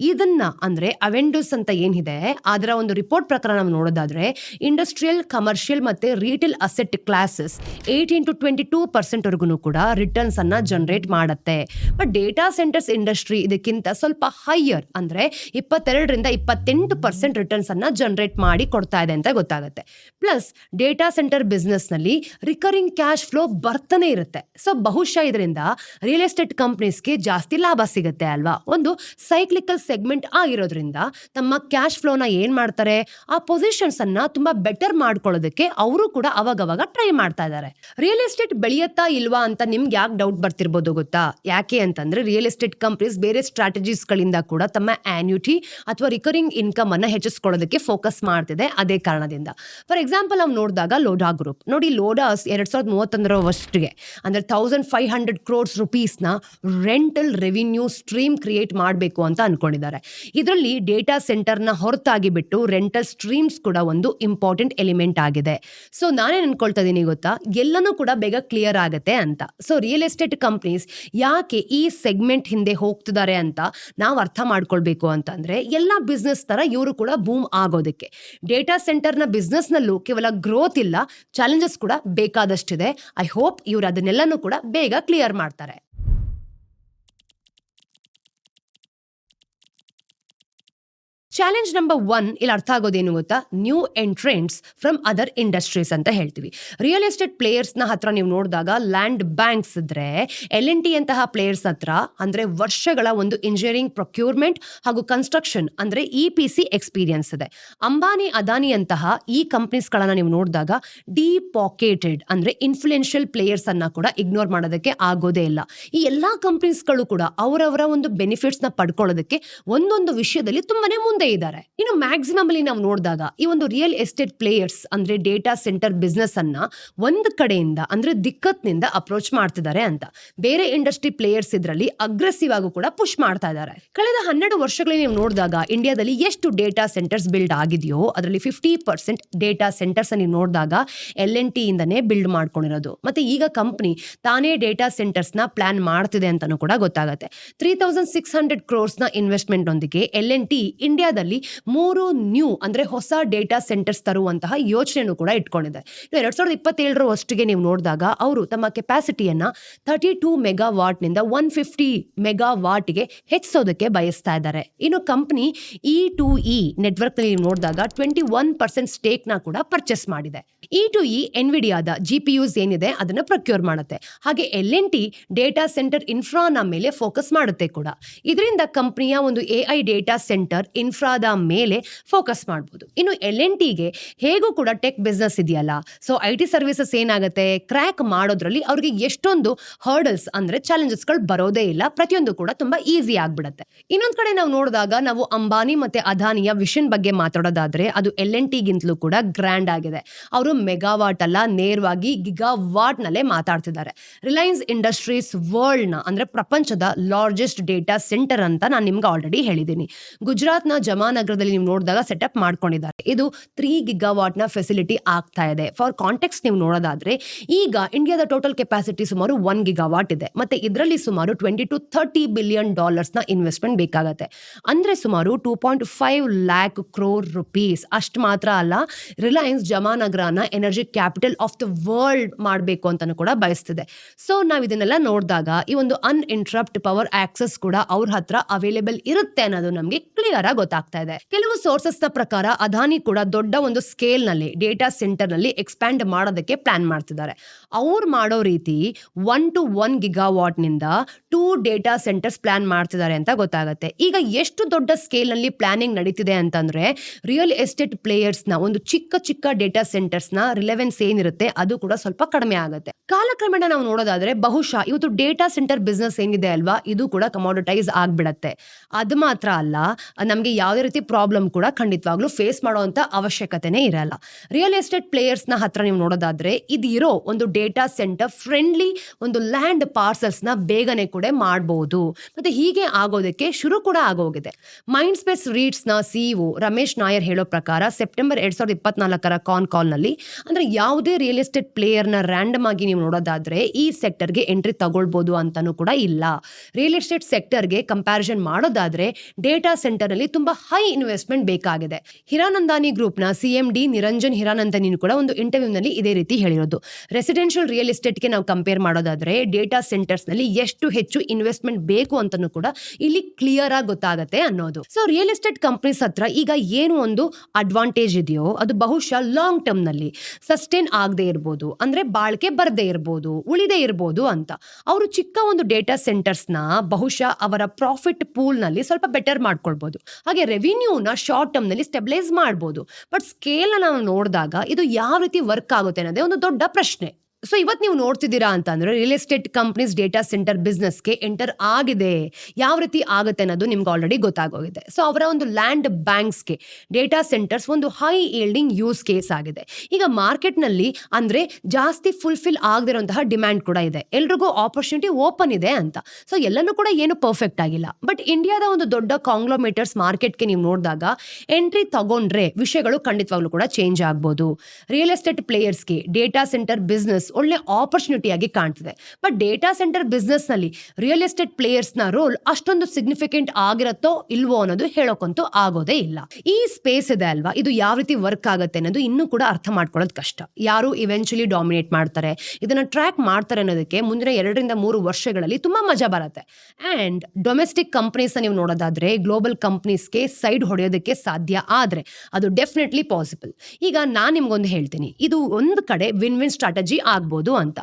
ಇದನ್ನ ಅಂದ್ರೆ ಅವೆಂಡೋಸ್ ಅಂತ ಏನಿದೆ, ಅದರ ಒಂದು ರಿಪೋರ್ಟ್ ಪ್ರಕಾರ ನಾವು ನೋಡೋದಾದ್ರೆ ಇಂಡಸ್ಟ್ರಿಯಲ್ ಕಮರ್ಷಿಯಲ್ ಮತ್ತೆ retail asset classes eighteen to twenty two percent ವರ್ಗು ಕೂಡ ರಿಟರ್ನ್ಸ್ ಅನ್ನ ಜನರೇಟ್ ಮಾಡುತ್ತೆ. ಬಟ್ ಡೇಟಾ ಸೆಂಟರ್ಸ್ ಇಂಡಸ್ಟ್ರಿ ಇದಕ್ಕಿಂತ ಸ್ವಲ್ಪ ಹೈಯರ್ ಇಯರ್ ಅಂದ್ರೆ ಇಪ್ಪತ್ತೆರಡರಿಂದ ಇಪ್ಪತ್ತೆಂಟು ಪರ್ಸೆಂಟ್ ರಿಟರ್ನ್ಸ್ ಅನ್ನ ಜನರೇಟ್ ಮಾಡಿ ಕೊಡ್ತಾ ಇದೆ ಅಂತ ಗೊತ್ತಾಗುತ್ತೆ. ಪ್ಲಸ್ ಡೇಟಾ ಸೆಂಟರ್ ಬಿಸ್ನೆಸ್ನಲ್ಲಿ ರಿಕರಿಂಗ್ ಕ್ಯಾಶ್ ಫ್ಲೋ ಬರ್ತಾನೆ ಇರುತ್ತೆ. ಸೊ ಬಹುಶಃ ಇದರಿಂದ ರಿಯಲ್ ಎಸ್ಟೇಟ್ ಕಂಪ್ನೀಸ್ಗೆ ಜಾಸ್ತಿ ಲಾಭ ಸಿಗುತ್ತೆ ಅಲ್ವಾ? ಒಂದು ಸೈಕ್ಲಿಕಲ್ ಸೆಗ್ಮೆಂಟ್ ಆಗಿರೋದ್ರಿಂದ ತಮ್ಮ ಕ್ಯಾಶ್ ಫ್ಲೋನ ಏನ್ ಮಾಡ್ತಾರೆ? ಆ ಪೊಸಿಷನ್ಸ್ ಅನ್ನ ತುಂಬಾ ಬೆಟರ್ ಮಾಡ್ಕೊಳ್ಳೋದಕ್ಕೆ ಅವರು ಕೂಡ ಅವಾಗವಾಗ ಟ್ರೈ ಮಾಡ್ತಾ ಇದ್ದಾರೆ. ರಿಯಲ್ ಎಸ್ಟೇಟ್ ಬೆಳೆಯುತ್ತಾ ಇಲ್ವಾ ಅಂತ ನಿಮ್ಗೆ ಯಾಕೆ ಡೌಟ್ ಬರ್ತಿರ್ಬೋದು ಗೊತ್ತಾ? ಯಾಕೆ ಅಂತಂದ್ರೆ ರಿಯಲ್ ಎಸ್ಟೇಟ್ ಕಂಪ್ನೀಸ್ ಬೇರೆ ಸ್ಟ್ರಾಟಜೀಸ್ ಗಳಿಂದ ಕೂಡ ತಮ್ಮ ಆನ್ಯುಟಿ ಅಥವಾ ರಿಕರಿಂಗ್ ಇನ್ಕಮ್ ಅನ್ನ ಹೆಚ್ಚಿಸ್ಕೊಳ್ಳೋದಕ್ಕೆ ಫೋಕಸ್ ಮಾಡ್ತಿದೆ ಅದೇ ಕಾರಣದಿಂದ. ಫಾರ್ ಎಕ್ಸಾಂಪಲ್ ನಾವು ನೋಡಿದಾಗ ಲೋಡಾ ಗ್ರೂಪ್ ನೋಡಿ ಲೋಡಾಸ್ ಎರಡ್ ಸಾವಿರದ ಮೂವತ್ತೊಂದರ ವರ್ಷಕ್ಕೆ ಅಂದ್ರೆ ತೌಸಂಡ್ ಫೈವ್ ಹಂಡ್ರೆಡ್ ಕ್ರೋರ್ಸ್ ರುಪೀಸ್ನ ರೆಂಟಲ್ ರೆವಿನ್ಯೂ ಸ್ಟ್ರೀಮ್ ಕ್ರಿಯೇಟ್ ಮಾಡಬೇಕು ಅಂತ ಅನ್ಕೊಂಡಿದ್ದಾರೆ. ಇದರಲ್ಲಿ ಡೇಟಾ ಸೆಂಟರ್ನ ಹೊರತಾಗಿ ಬಿಟ್ಟು ರೆಂಟಲ್ ಸ್ಟ್ರೀಮ್ಸ್ ಕೂಡ ಒಂದು ಇಂಪಾರ್ಟೆಂಟ್ ಎಲಿಮೆಂಟ್ ಆಗಿದೆ. ಸೊ ನಾನೇನ್ ಅನ್ಕೊಳ್ತಾ ಇದ್ದೀನಿ ಗೊತ್ತಾ? ಎಲ್ಲನೂ ಕೂಡ ಬೇಗ ಕ್ಲಿಯರ್ ಆಗುತ್ತೆ ಅಂತ. ಸೊ ರಿಯಲ್ ಎಸ್ಟೇಟ್ ಕಂಪ್ನೀಸ್ ಯಾಕೆ ಈ ಸೆಗ್ಮೆಂಟ್ ಹಿಂದೆ ಹೋಗ್ತಿದ್ದಾರೆ ಅಂತ ನಾವು ಅರ್ಥ ಮಾಡ್ಕೊಳ್ಬೇಕು ಅಂತಂದ್ರೆ ಎಲ್ಲ ಬಿಸ್ನೆಸ್ ತರ ಇವರು ಕೂಡ ಬೂಮ್ ಆಗೋದಕ್ಕೆ. ಡೇಟಾ ಸೆಂಟರ್ನ ಬಿಸ್ನೆಸ್ನಲ್ಲೂ ಕೇವಲ ಗ್ರೋತ್ ಇಲ್ಲ ಚಾಲೆಂಜಸ್ ಕೂಡ ಬೇಕಾದಷ್ಟಿದೆ. ಐ ಹೋಪ್ ಇವರು ಅದನ್ನೆಲ್ಲನೂ ಕೂಡ ಬೇಗ ಕ್ಲಿಯರ್ ಮಾಡ್ತಾರೆ. ಚಾಲೆಂಜ್ ನಂಬರ್ ಒನ್ ಇಲ್ಲಿ ಅರ್ಥ ಆಗೋದೇನು ಗೊತ್ತಾ? New entrants from other industries ಅಂತ ಹೇಳ್ತೀವಿ. ರಿಯಲ್ ಎಸ್ಟೇಟ್ ಪ್ಲೇಯರ್ಸ್ನ ಹತ್ರ ನೀವು ನೋಡಿದಾಗ ಲ್ಯಾಂಡ್ ಬ್ಯಾಂಕ್ಸ್ ಇದ್ರೆ ಎಲ್ ಎನ್ ಟಿ ಅಂತಹ ಪ್ಲೇಯರ್ಸ್ ಹತ್ರ, ಅಂದ್ರೆ ವರ್ಷಗಳ ಒಂದು ಇಂಜಿನಿಯರಿಂಗ್ ಪ್ರೊಕ್ಯೂರ್ಮೆಂಟ್ ಹಾಗೂ ಕನ್ಸ್ಟ್ರಕ್ಷನ್ ಅಂದ್ರೆ ಇ ಪಿ ಸಿ ಎಕ್ಸ್ಪೀರಿಯನ್ಸ್ ಇದೆ. ಅಂಬಾನಿ, ಅದಾನಿ ಅಂತಹ ಈ ಕಂಪ್ನೀಸ್ಗಳನ್ನು ನೀವು ನೋಡಿದಾಗ ಡಿ ಪಾಕೆಟೆಡ್ ಅಂದ್ರೆ ಇನ್ಫ್ಲೂಯೆನ್ಷಿಯಲ್ ಪ್ಲೇಯರ್ಸ್ ಅನ್ನ ಕೂಡ ಇಗ್ನೋರ್ ಮಾಡೋದಕ್ಕೆ ಆಗೋದೇ ಇಲ್ಲ. ಈ ಎಲ್ಲಾ ಕಂಪ್ನೀಸ್ಗಳು ಕೂಡ ಅವರವರ ಒಂದು ಬೆನಿಫಿಟ್ಸ್ನ ಪಡ್ಕೊಳ್ಳೋದಕ್ಕೆ ಒಂದೊಂದು ವಿಷಯದಲ್ಲಿ ತುಂಬಾನೇ ಮುಂದೆ ಇದ್ದಾರೆ. ಇನ್ನು ಮ್ಯಾಕ್ಸಿಮಮ್ ಅಲ್ಲಿ ನಾವು ನೋಡಿದಾಗ ಈ ಒಂದು ರಿಯಲ್ ಎಸ್ಟೇಟ್ ಪ್ಲೇಯರ್ಸ್ ಅಂದ್ರೆ ಡೇಟಾ ಸೆಂಟರ್ ಬಿಸ್ನೆಸ್ ಅನ್ನ ಒಂದು ಕಡೆಯಿಂದ ಅಂದ್ರೆ ದಿಕ್ಕತ್ನಿಂದ ಅಪ್ರೋಚ್ ಮಾಡ್ತಿದ್ದಾರೆ ಅಂತ. ಬೇರೆ ಇಂಡಸ್ಟ್ರಿ ಪ್ಲೇಯರ್ಸ್ ಇದರಲ್ಲಿ ಅಗ್ರೆಸಿವ್ ಆಗು ಕೂಡ ಪುಷ್ ಮಾಡ್ತಾ ಇದ್ದಾರೆ. ಕಳೆದ ಹನ್ನೆರಡು ವರ್ಷಗಳಲ್ಲಿ ನೀವು ನೋಡಿದಾಗ ಇಂಡಿಯಾದಲ್ಲಿ ಎಷ್ಟು ಡೇಟಾ ಸೆಂಟರ್ಸ್ ಬಿಲ್ಡ್ ಆಗಿದೆಯೋ ಅದರಲ್ಲಿ ಫಿಫ್ಟಿ ಪರ್ಸೆಂಟ್ ಡೇಟಾ ಸೆಂಟರ್ಸ್ ನೀವು ನೋಡಿದಾಗ ಎಲ್ ಎನ್ ಟಿ ಇಂದನೇ ಬಿಲ್ಡ್ ಮಾಡ್ಕೊಂಡಿರೋದು. ಮತ್ತೆ ಈಗ ಕಂಪ್ನಿ ತಾನೇ ಡೇಟಾ ಸೆಂಟರ್ಸ್ನ ಪ್ಲಾನ್ ಮಾಡ್ತಿದೆ ಅಂತಾನೂ ಕೂಡ ಗೊತ್ತಾಗುತ್ತೆ. ತ್ರೀ ತೌಸಂಡ್ ಸಿಕ್ಸ್ ಹಂಡ್ರೆಡ್ ಕ್ರೋರ್ಸ್ನ ಇನ್ವೆಸ್ಟ್ಮೆಂಟ್ ಒಂದಿಗೆ ಎಲ್ ಎನ್ ಟಿ ಇಂಡಿಯಾದಲ್ಲಿ ಮೂರು ನ್ಯೂ, ಅಂದ್ರೆ ಹೊಸ ಡೇಟಾ ಸೆಂಟರ್ಸ್ ತರುವಂತಹ ಯೋಚನೆನೂ ಕೂಡ ಇಟ್ಕೊಂಡಿದೆ ಎರಡು ಸಾವಿರದ ಇಪ್ಪತ್ತೇಳರ ಅಷ್ಟಿಗೆ ನೀವು ನೋಡಿದಾಗ ಅವರು ತಮ್ಮ ಕೆಪಾಸಿಟಿಯನ್ನು ತರ್ಟಿ ಟೂ ಮೆಗಾ ವಾಟ್ನಿಂದ ಒನ್ ಫಿಫ್ಟಿ ಮೆಗಾ ವಾಟ್ಗೆ ಹೆಚ್ಚಿಸೋದಕ್ಕೆ ಬಯಸ್ತಾ ಇದ್ದಾರೆ. ಇನ್ನು ಕಂಪ್ನಿ ಇ ಟು ಇ ನೆಟ್ವರ್ಕ್ನಲ್ಲಿ ನೀವು ನೋಡಿದಾಗ ಟ್ವೆಂಟಿ ಒನ್ ಪರ್ಸೆಂಟ್ ಸ್ಟೇಕ್ನ ಕೂಡ ಪರ್ಚೇಸ್ ಮಾಡಿದೆ. ಇ ಟು ಇ ಎನ್ವಿಡಿಯಾದ ಜಿ ಪಿ ಯುಸ್ ಏನಿದೆ ಅದನ್ನ ಪ್ರೊಕ್ಯೂರ್ ಮಾಡುತ್ತೆ. ಹಾಗೆ L N T data center ಇನ್ಫ್ರಾನ ಮೇಲೆ ಫೋಕಸ್ ಮಾಡುತ್ತೆ ಕೂಡ. ಇದರಿಂದ ಕಂಪ್ನಿಯ ಒಂದು ಎ ಐ ಡೇಟಾ ಸೆಂಟರ್ ಇನ್ಫ್ರಾದ ಮೇಲೆ ಫೋಕಸ್ ಮಾಡ್ಬೋದು. ಇನ್ನು ಎಲ್ ಎನ್ ಟಿಗೆ ಹೇಗೂ ಕೂಡ ಟೆಕ್ ಬಿಸ್ನೆಸ್ ಇದೆಯಲ್ಲ, ಸೊ ಐ ಟಿ ಸರ್ವಿಸಸ್ ಏನಾಗುತ್ತೆ, ಕ್ರ್ಯಾಕ್ ಮಾಡೋದ್ರಲ್ಲಿ ಅವ್ರಿಗೆ ಎಷ್ಟೊಂದು ಹರ್ಡಲ್ಸ್ ಅಂದ್ರೆ ಚಾಲೆಂಜಸ್ಗಳು ಬರೋದೇ ಇಲ್ಲ, ಪ್ರತಿಯೊಂದು ಕೂಡ ತುಂಬಾ ಈಸಿ ಆಗಿಬಿಡುತ್ತೆ. ಇನ್ನೊಂದ್ ಕಡೆ ನಾವು ನೋಡಿದಾಗ ನಾವು ಅಂಬಾನಿ ಮತ್ತೆ ಅದಾನಿಯ ವಿಷನ್ ಬಗ್ಗೆ ಮಾತಾಡೋದಾದ್ರೆ ಅದು ಎಲ್ ಎನ್ ಟಿಗಿಂತಲೂ ಕೂಡ ಗ್ರ್ಯಾಂಡ್ ಆಗಿದೆ. ಅವರು ಮೆಗಾವಾಟ್ ಅಲ್ಲ, ನೇರವಾಗಿ ಗಿಗಾವಾಟ್ ನಲ್ಲೇ ಮಾತಾಡ್ತಿದ್ದಾರೆ. ರಿಲಯನ್ಸ್ ಇಂಡಸ್ಟ್ರೀಸ್ ವರ್ಲ್ಡ್ನ ಅಂದ್ರೆ ಪ್ರಪಂಚದ ಲಾರ್ಜೆಸ್ಟ್ ಡೇಟಾ ಸೆಂಟರ್ ಅಂತ ನಾನು ನಿಮ್ಗೆ ಆಲ್ರೆಡಿ ಹೇಳಿದ್ದೀನಿ ಗುಜರಾತ್ನ ಜಮಾನಗರದಲ್ಲಿ ನೀವು ನೋಡಿದಾಗ ಸೆಟಪ್ ಮಾಡ್ಕೊಂಡಿದ್ದಾರೆ. ಇದು ತ್ರೀ ಗಿಗಾವಾಟ್ನ ಫೆಸಿಲಿಟಿ ಆಗ್ತಾ ಇದೆ. ಫಾರ್ ಕಾಂಟೆಕ್ಸ್ ನೀವು ನೋಡೋದಾದ್ರೆ, ಈಗ ಇಂಡಿಯಾದ ಟೋಟಲ್ ಕೆಪಾಸಿಟಿ ಸುಮಾರು ಒನ್ ಗಿಗಾವಾಟ್ ಇದೆ. ಮತ್ತೆ ಇದರಲ್ಲಿ ಸುಮಾರು ಟ್ವೆಂಟಿ ಟು ಥರ್ಟಿ ಬಿಲಿಯನ್ ಡಾಲರ್ಸ್ನ ಇನ್ವೆಸ್ಟ್ಮೆಂಟ್ ಬೇಕಾಗತ್ತೆ. ಅಂದ್ರೆ ಸುಮಾರು two point five lakh crore rupees ಅಷ್ಟು ಮಾತ್ರ ಅಲ್ಲ Reliance ಜಮಾನಗರನ energy capital of the world ಮಾಡಬೇಕು ಅಂತಾನು ಕೂಡ ಬಯಸ್ತಿದೆ. ಸೊ ನಾವು ಇದನ್ನೆಲ್ಲ ನೋಡಿದಾಗ ಈ ಒಂದು ಅನ್ಇಂಟ್ರಪ್ಟ್ ಪವರ್ ಆಕ್ಸೆಸ್ ಕೂಡ ಅವ್ರ ಹತ್ರ ಅವೈಲೇಬಲ್ ಇರುತ್ತೆ ಅನ್ನೋದು ನಮಗೆ ಕ್ಲಿಯರ್ ಆಗಿ ಗೊತ್ತಾಗ್ತಾ ಇದೆ. ಕೆಲವು ಸೋರ್ಸಸ್ನ ಪ್ರಕಾರ ಅದಾನಿ ಕೂಡ ದೊಡ್ಡ ಒಂದು ಸ್ಕೇಲ್ನಲ್ಲಿ ಡೇಟಾ ಸೆಂಟರ್ನಲ್ಲಿ ಎಕ್ಸ್ಪ್ಯಾಂಡ್ ಮಾಡೋದಕ್ಕೆ ಪ್ಲಾನ್ ಮಾಡ್ತಿದ್ದಾರೆ. ಅವ್ರು ಮಾಡೋ ರೀತಿ ಒನ್ ಟು ಒನ್ ಗಿಗಾವಾಟ್ನಿಂದ ಟೂ ಡೇಟಾ ಸೆಂಟರ್ಸ್ ಪ್ಲಾನ್ ಮಾಡ್ತಿದ್ದಾರೆ ಅಂತ ಗೊತ್ತಾಗುತ್ತೆ. ಈಗ ಎಷ್ಟು ದೊಡ್ಡ ಸ್ಕೇಲ್ನಲ್ಲಿ ಪ್ಲಾನಿಂಗ್ ನಡೀತಿದೆ ಅಂತಂದ್ರೆ ರಿಯಲ್ ಎಸ್ಟೇಟ್ ಪ್ಲೇಯರ್ಸ್ನ ಒಂದು ಚಿಕ್ಕ ಚಿಕ್ಕ ಡೇಟಾ ಸೆಂಟರ್ಸ್ನ ರಿಲೆವೆನ್ಸ್ ಏನಿರುತ್ತೆ ಅದು ಕೂಡ ಸ್ವಲ್ಪ ಕಡಿಮೆ ಆಗುತ್ತೆ. ಕಾಲಕ್ರಮೇಣ ನಾವು ನೋಡೋದಾದ್ರೆ ಬಹುಶಃ ಇವತ್ತು ಡೇಟಾ ಸೆಂಟರ್ ಬಿಸ್ನೆಸ್ ಏನಿದೆ ಅಲ್ವಾ? ಇದು ಕೂಡ ಕಮಾಡಿಟೈಸ್ ಆಗ್ಬಿಡತ್ತೆ. ಅದು ಮಾತ್ರ ಅಲ್ಲ, ನಮಗೆ ಯಾವುದೇ ರೀತಿ ಪ್ರಾಬ್ಲಮ್ ಕೂಡ ಖಂಡಿತವಾಗ್ಲೂ ಫೇಸ್ ಮಾಡುವಂತ ಅವಶ್ಯಕತೆನೇ ಇರಲ್ಲ. ರಿಯಲ್ ಎಸ್ಟೇಟ್ ಪ್ಲೇಯರ್ಸ್ನ ಹತ್ರ ನೀವು ನೋಡೋದಾದ್ರೆ ಇದು ಇರೋ ಒಂದು ಡೇಟಾ ಸೆಂಟರ್ ಫ್ರೆಂಡ್ಲಿ ಒಂದು ಲ್ಯಾಂಡ್ ಪಾರ್ಸಲ್ಸ್ನ ಬೇಗನೆ ಕೂಡ ಮಾಡಬಹುದು ಮತ್ತೆ ಹೀಗೆ ಆಗೋದಕ್ಕೆ ಶುರು ಕೂಡ ಆಗೋಗಿದೆ. ಮೈಂಡ್ ಸ್ಪೇಸ್ ರೀಡ್ಸ್ನ ಸಿಇಒ ರಮೇಶ್ ನಾಯರ್ ಹೇಳೋ ಪ್ರಕಾರ ಸೆಪ್ಟೆಂಬರ್ ಎರಡ್ ಸಾವಿರದ ಇಪ್ಪತ್ನಾಲ್ಕರ ಕಾನ್ ಕಾಲ್ನಲ್ಲಿ ಅಂದ್ರೆ ಯಾವುದೇ ರಿಯಲ್ ಎಸ್ಟೇಟ್ ಪ್ಲೇಯರ್ನ ರ್ಯಾಂಡಮ್ ಆಗಿ ನೀವು ನೋಡೋದಾದ್ರೆ ಈ ಸೆಕ್ಟರ್ಗೆ ಎಂಟ್ರಿ ತಗೊಳ್ಬೋದು ಅಂತಾನೂ ಕೂಡ ಇಲ್ಲ. ರಿಯಲ್ ಎಸ್ಟೇಟ್ ಸೆಕ್ಟರ್ಗೆ ಕಂಪ್ಯಾರಿಸನ್ ಮಾಡೋದಾದ್ರೆ ಡೇಟಾ ಸೆಂಟರ್ ತುಂಬ ಹೈ ಇನ್ವೆಸ್ಟ್ಮೆಂಟ್ ಬೇಕಾಗಿದೆ. ಹಿರಾನಂದಾನಿ ಗ್ರೂಪ್ನ C M D Niranjan Hiranandani ಕೂಡ ಒಂದು ಇಂಟರ್ವ್ಯೂನಲ್ಲಿ ಇದೇ ರೀತಿ ಹೇಳಿರೋದು. ರೆಸಿಡೆನ್ಷಿಯಲ್ ರಿಯಲ್ ಎಸ್ಟೇಟ್ಗೆ ನಾವು ಕಂಪೇರ್ ಮಾಡೋದಾದ್ರೆ ಡೇಟಾ ಸೆಂಟರ್ಸ್ನಲ್ಲಿ ಎಷ್ಟು ಹೆಚ್ಚು ಇನ್ವೆಸ್ಟ್ಮೆಂಟ್ ಬೇಕು ಅಂತಲೂ ಕೂಡ ಇಲ್ಲಿ ಕ್ಲಿಯರ್ ಆಗಿ ಗೊತ್ತಾಗುತ್ತೆ ಅನ್ನೋದು. ಸೊ ರಿಯಲ್ ಎಸ್ಟೇಟ್ ಕಂಪ್ನೀಸ್ ಹತ್ರ ಈಗ ಏನು ಒಂದು ಅಡ್ವಾಂಟೇಜ್ ಇದೆಯೋ, ಅದು ಬಹುಶಃ ಲಾಂಗ್ ಟರ್ಮ್ನಲ್ಲಿ ಸಸ್ಟೈನ್ ಆಗದೆ ಇರ್ಬೋದು. ಅಂದ್ರೆ ಬಾಳ್ಕೆ ಬರದೇ ಇರ್ಬೋದು, ಉಳಿದೇ ಇರ್ಬೋದು ಅಂತ. ಅವರು ಚಿಕ್ಕ ಒಂದು ಡೇಟಾ ಸೆಂಟರ್ಸ್ನ ಬಹುಶಃ ಅವರ ಪ್ರಾಫಿಟ್ ಪೂಲ್ನಲ್ಲಿ ಸ್ವಲ್ಪ ಬೆಟರ್ ಮಾಡ್ಕೊಳ್ಬೋದು. ಹಾಗೆ ರೆವಿನ್ಯೂನ ಶಾರ್ಟ್ ಟರ್ಮ್ನಲ್ಲಿ ಸ್ಟೆಬಿಲೈಸ್ ಮಾಡ್ಬೋದು. ಬಟ್ ಸ್ಕೇಲ್ನ ನಾವು ನೋಡಿದಾಗ ಇದು ಯಾವ ರೀತಿ ವರ್ಕ್ ಆಗುತ್ತೆ ಅನ್ನೋದೇ ಒಂದು ದೊಡ್ಡ ಪ್ರಶ್ನೆ. ಸೊ ಇವತ್ತು ನೀವು ನೋಡ್ತಿದ್ದೀರಾ ಅಂತಂದ್ರೆ real estate companies data center ಬಿಸ್ನೆಸ್ಗೆ enter ಆಗಿದೆ. ಯಾವ ರೀತಿ ಆಗುತ್ತೆ ಅನ್ನೋದು ನಿಮ್ಗೆ ಆಲ್ರೆಡಿ ಗೊತ್ತಾಗೋಗಿದೆ. ಸೊ ಅವರ ಒಂದು ಲ್ಯಾಂಡ್ ಬ್ಯಾಂಕ್ಸ್ಗೆ ಡೇಟಾ ಸೆಂಟರ್ಸ್ ಒಂದು ಹೈ ಏಲ್ಡಿಂಗ್ ಯೂಸ್ ಕೇಸ್ ಆಗಿದೆ. ಈಗ ಮಾರ್ಕೆಟ್ನಲ್ಲಿ ಅಂದರೆ ಜಾಸ್ತಿ ಫುಲ್ಫಿಲ್ ಆಗದಿರುವಂತಹ ಡಿಮ್ಯಾಂಡ್ ಕೂಡ ಇದೆ. ಎಲ್ರಿಗೂ ಆಪರ್ಚುನಿಟಿ ಓಪನ್ ಇದೆ ಅಂತ. ಸೊ ಎಲ್ಲನೂ ಕೂಡ ಏನು ಪರ್ಫೆಕ್ಟ್ ಆಗಿಲ್ಲ. ಬಟ್ ಇಂಡಿಯಾದ ಒಂದು ದೊಡ್ಡ ಕಾಂಗ್ಲೋಮೀಟರ್ಸ್ ಮಾರ್ಕೆಟ್ಗೆ ನೀವು ನೋಡಿದಾಗ ಎಂಟ್ರಿ ತಗೊಂಡ್ರೆ ವಿಷಯಗಳು ಖಂಡಿತವಾಗ್ಲೂ ಕೂಡ ಚೇಂಜ್ ಆಗ್ಬೋದು. ರಿಯಲ್ ಎಸ್ಟೇಟ್ ಪ್ಲೇಯರ್ಸ್ಗೆ ಡೇಟಾ ಸೆಂಟರ್ ಬಿಸ್ನೆಸ್ ಒಳ್ಳೆ ಆಪರ್ಚುನಿಟಿಯಾಗಿ ಕಾಣ್ತಿದೆ. ಬಟ್ ಡೇಟಾ ಸೆಂಟರ್ ಬಿಸ್ನೆಸ್ನಲ್ಲಿ ರಿಯಲ್ ಎಸ್ಟೇಟ್ ಪ್ಲೇಯರ್ಸ್ನ ರೋಲ್ ಅಷ್ಟೊಂದು ಸಿಗ್ನಿಫಿಕೆಂಟ್ ಆಗಿರತ್ತೋ ಇಲ್ವೋ ಅನ್ನೋದು ಹೇಳೋಕ್ಕಂತೂ ಆಗೋದೇ ಇಲ್ಲ. ಈ ಸ್ಪೇಸ್ ಇದೆ ಅಲ್ವಾ? ಇದು ಯಾವ ರೀತಿ ವರ್ಕ್ ಆಗುತ್ತೆ ಅನ್ನೋದು ಇನ್ನೂ ಕೂಡ ಅರ್ಥ ಮಾಡ್ಕೊಳ್ಳೋದು ಕಷ್ಟ. ಯಾರು ಇವೆನ್ಚುಲಿ ಡಾಮಿನೇಟ್ ಮಾಡ್ತಾರೆ, ಇದನ್ನ ಟ್ರ್ಯಾಕ್ ಮಾಡ್ತಾರೆ ಅನ್ನೋದಕ್ಕೆ ಮುಂದಿನ ಎರಡರಿಂದ ಮೂರು ವರ್ಷಗಳಲ್ಲಿ ತುಂಬಾ ಮಜಾ ಬರುತ್ತೆ. ಅಂಡ್ ಡೊಮೆಸ್ಟಿಕ್ ಕಂಪ್ನೀಸ್ ನೀವು ನೋಡೋದಾದ್ರೆ ಗ್ಲೋಬಲ್ ಕಂಪ್ನೀಸ್ಗೆ ಸೈಡ್ ಹೊಡೆಯೋದಕ್ಕೆ ಸಾಧ್ಯ ಆದ್ರೆ ಅದು ಡೆಫಿನೆಟ್ಲಿ ಪಾಸಿಬಲ್ ಈಗ ನಾನು ನಿಮ್ಗೊಂದು ಹೇಳ್ತೀನಿ. ಇದು ಒಂದು ಕಡೆ ವಿನ್ ವಿನ್ ಸ್ಟ್ರಾಟಜಿ ಆಗ್ಬೋದು ಅಂತ.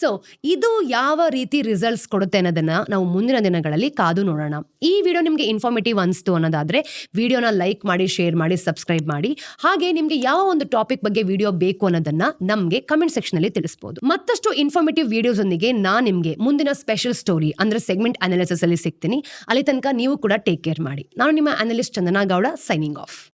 ಸೊ ಇದು ಯಾವ ರೀತಿ ರಿಸಲ್ಟ್ಸ್ ಕೊಡುತ್ತೆ ಅನ್ನೋದನ್ನ ನಾವು ಮುಂದಿನ ದಿನಗಳಲ್ಲಿ ಕಾದು ನೋಡೋಣ. ಈ ವಿಡಿಯೋ ನಿಮಗೆ ಇನ್ಫಾರ್ಮೇಟಿವ್ ಅನಿಸ್ತು ಅನ್ನೋದಾದ್ರೆ ವಿಡಿಯೋನ ಲೈಕ್ ಮಾಡಿ ಶೇರ್ ಮಾಡಿ ಸಬ್ಸ್ಕ್ರೈಬ್ ಮಾಡಿ. ಹಾಗೆ ನಿಮಗೆ ಯಾವ ಒಂದು ಟಾಪಿಕ್ ಬಗ್ಗೆ ವಿಡಿಯೋ ಬೇಕು ಅನ್ನೋದನ್ನ ನಮಗೆ ಕಮೆಂಟ್ ಸೆಕ್ಷನ್ ತಿಳಿಸ್ಬೋದು. ಮತ್ತಷ್ಟು ಇನ್ಫಾರ್ಮೇಟಿವ್ ವಿಡಿಯೋಸ್ ಒಂದಿಗೆ ನಾನು ನಿಮಗೆ ಮುಂದಿನ ಸ್ಪೆಷಲ್ ಸ್ಟೋರಿ ಅಂದ್ರೆ ಸೆಗ್ಮೆಂಟ್ ಅನಾಲಿಸಿಸ್ ಅಲ್ಲಿ ಸಿಗ್ತೀನಿ. ಅಲ್ಲಿ ತನಕ ನೀವು ಕೂಡ ಟೇಕ್ ಕೇರ್ ಮಾಡಿ. ನಾನು ನಿಮ್ಮ analyst Chandana Gowda signing off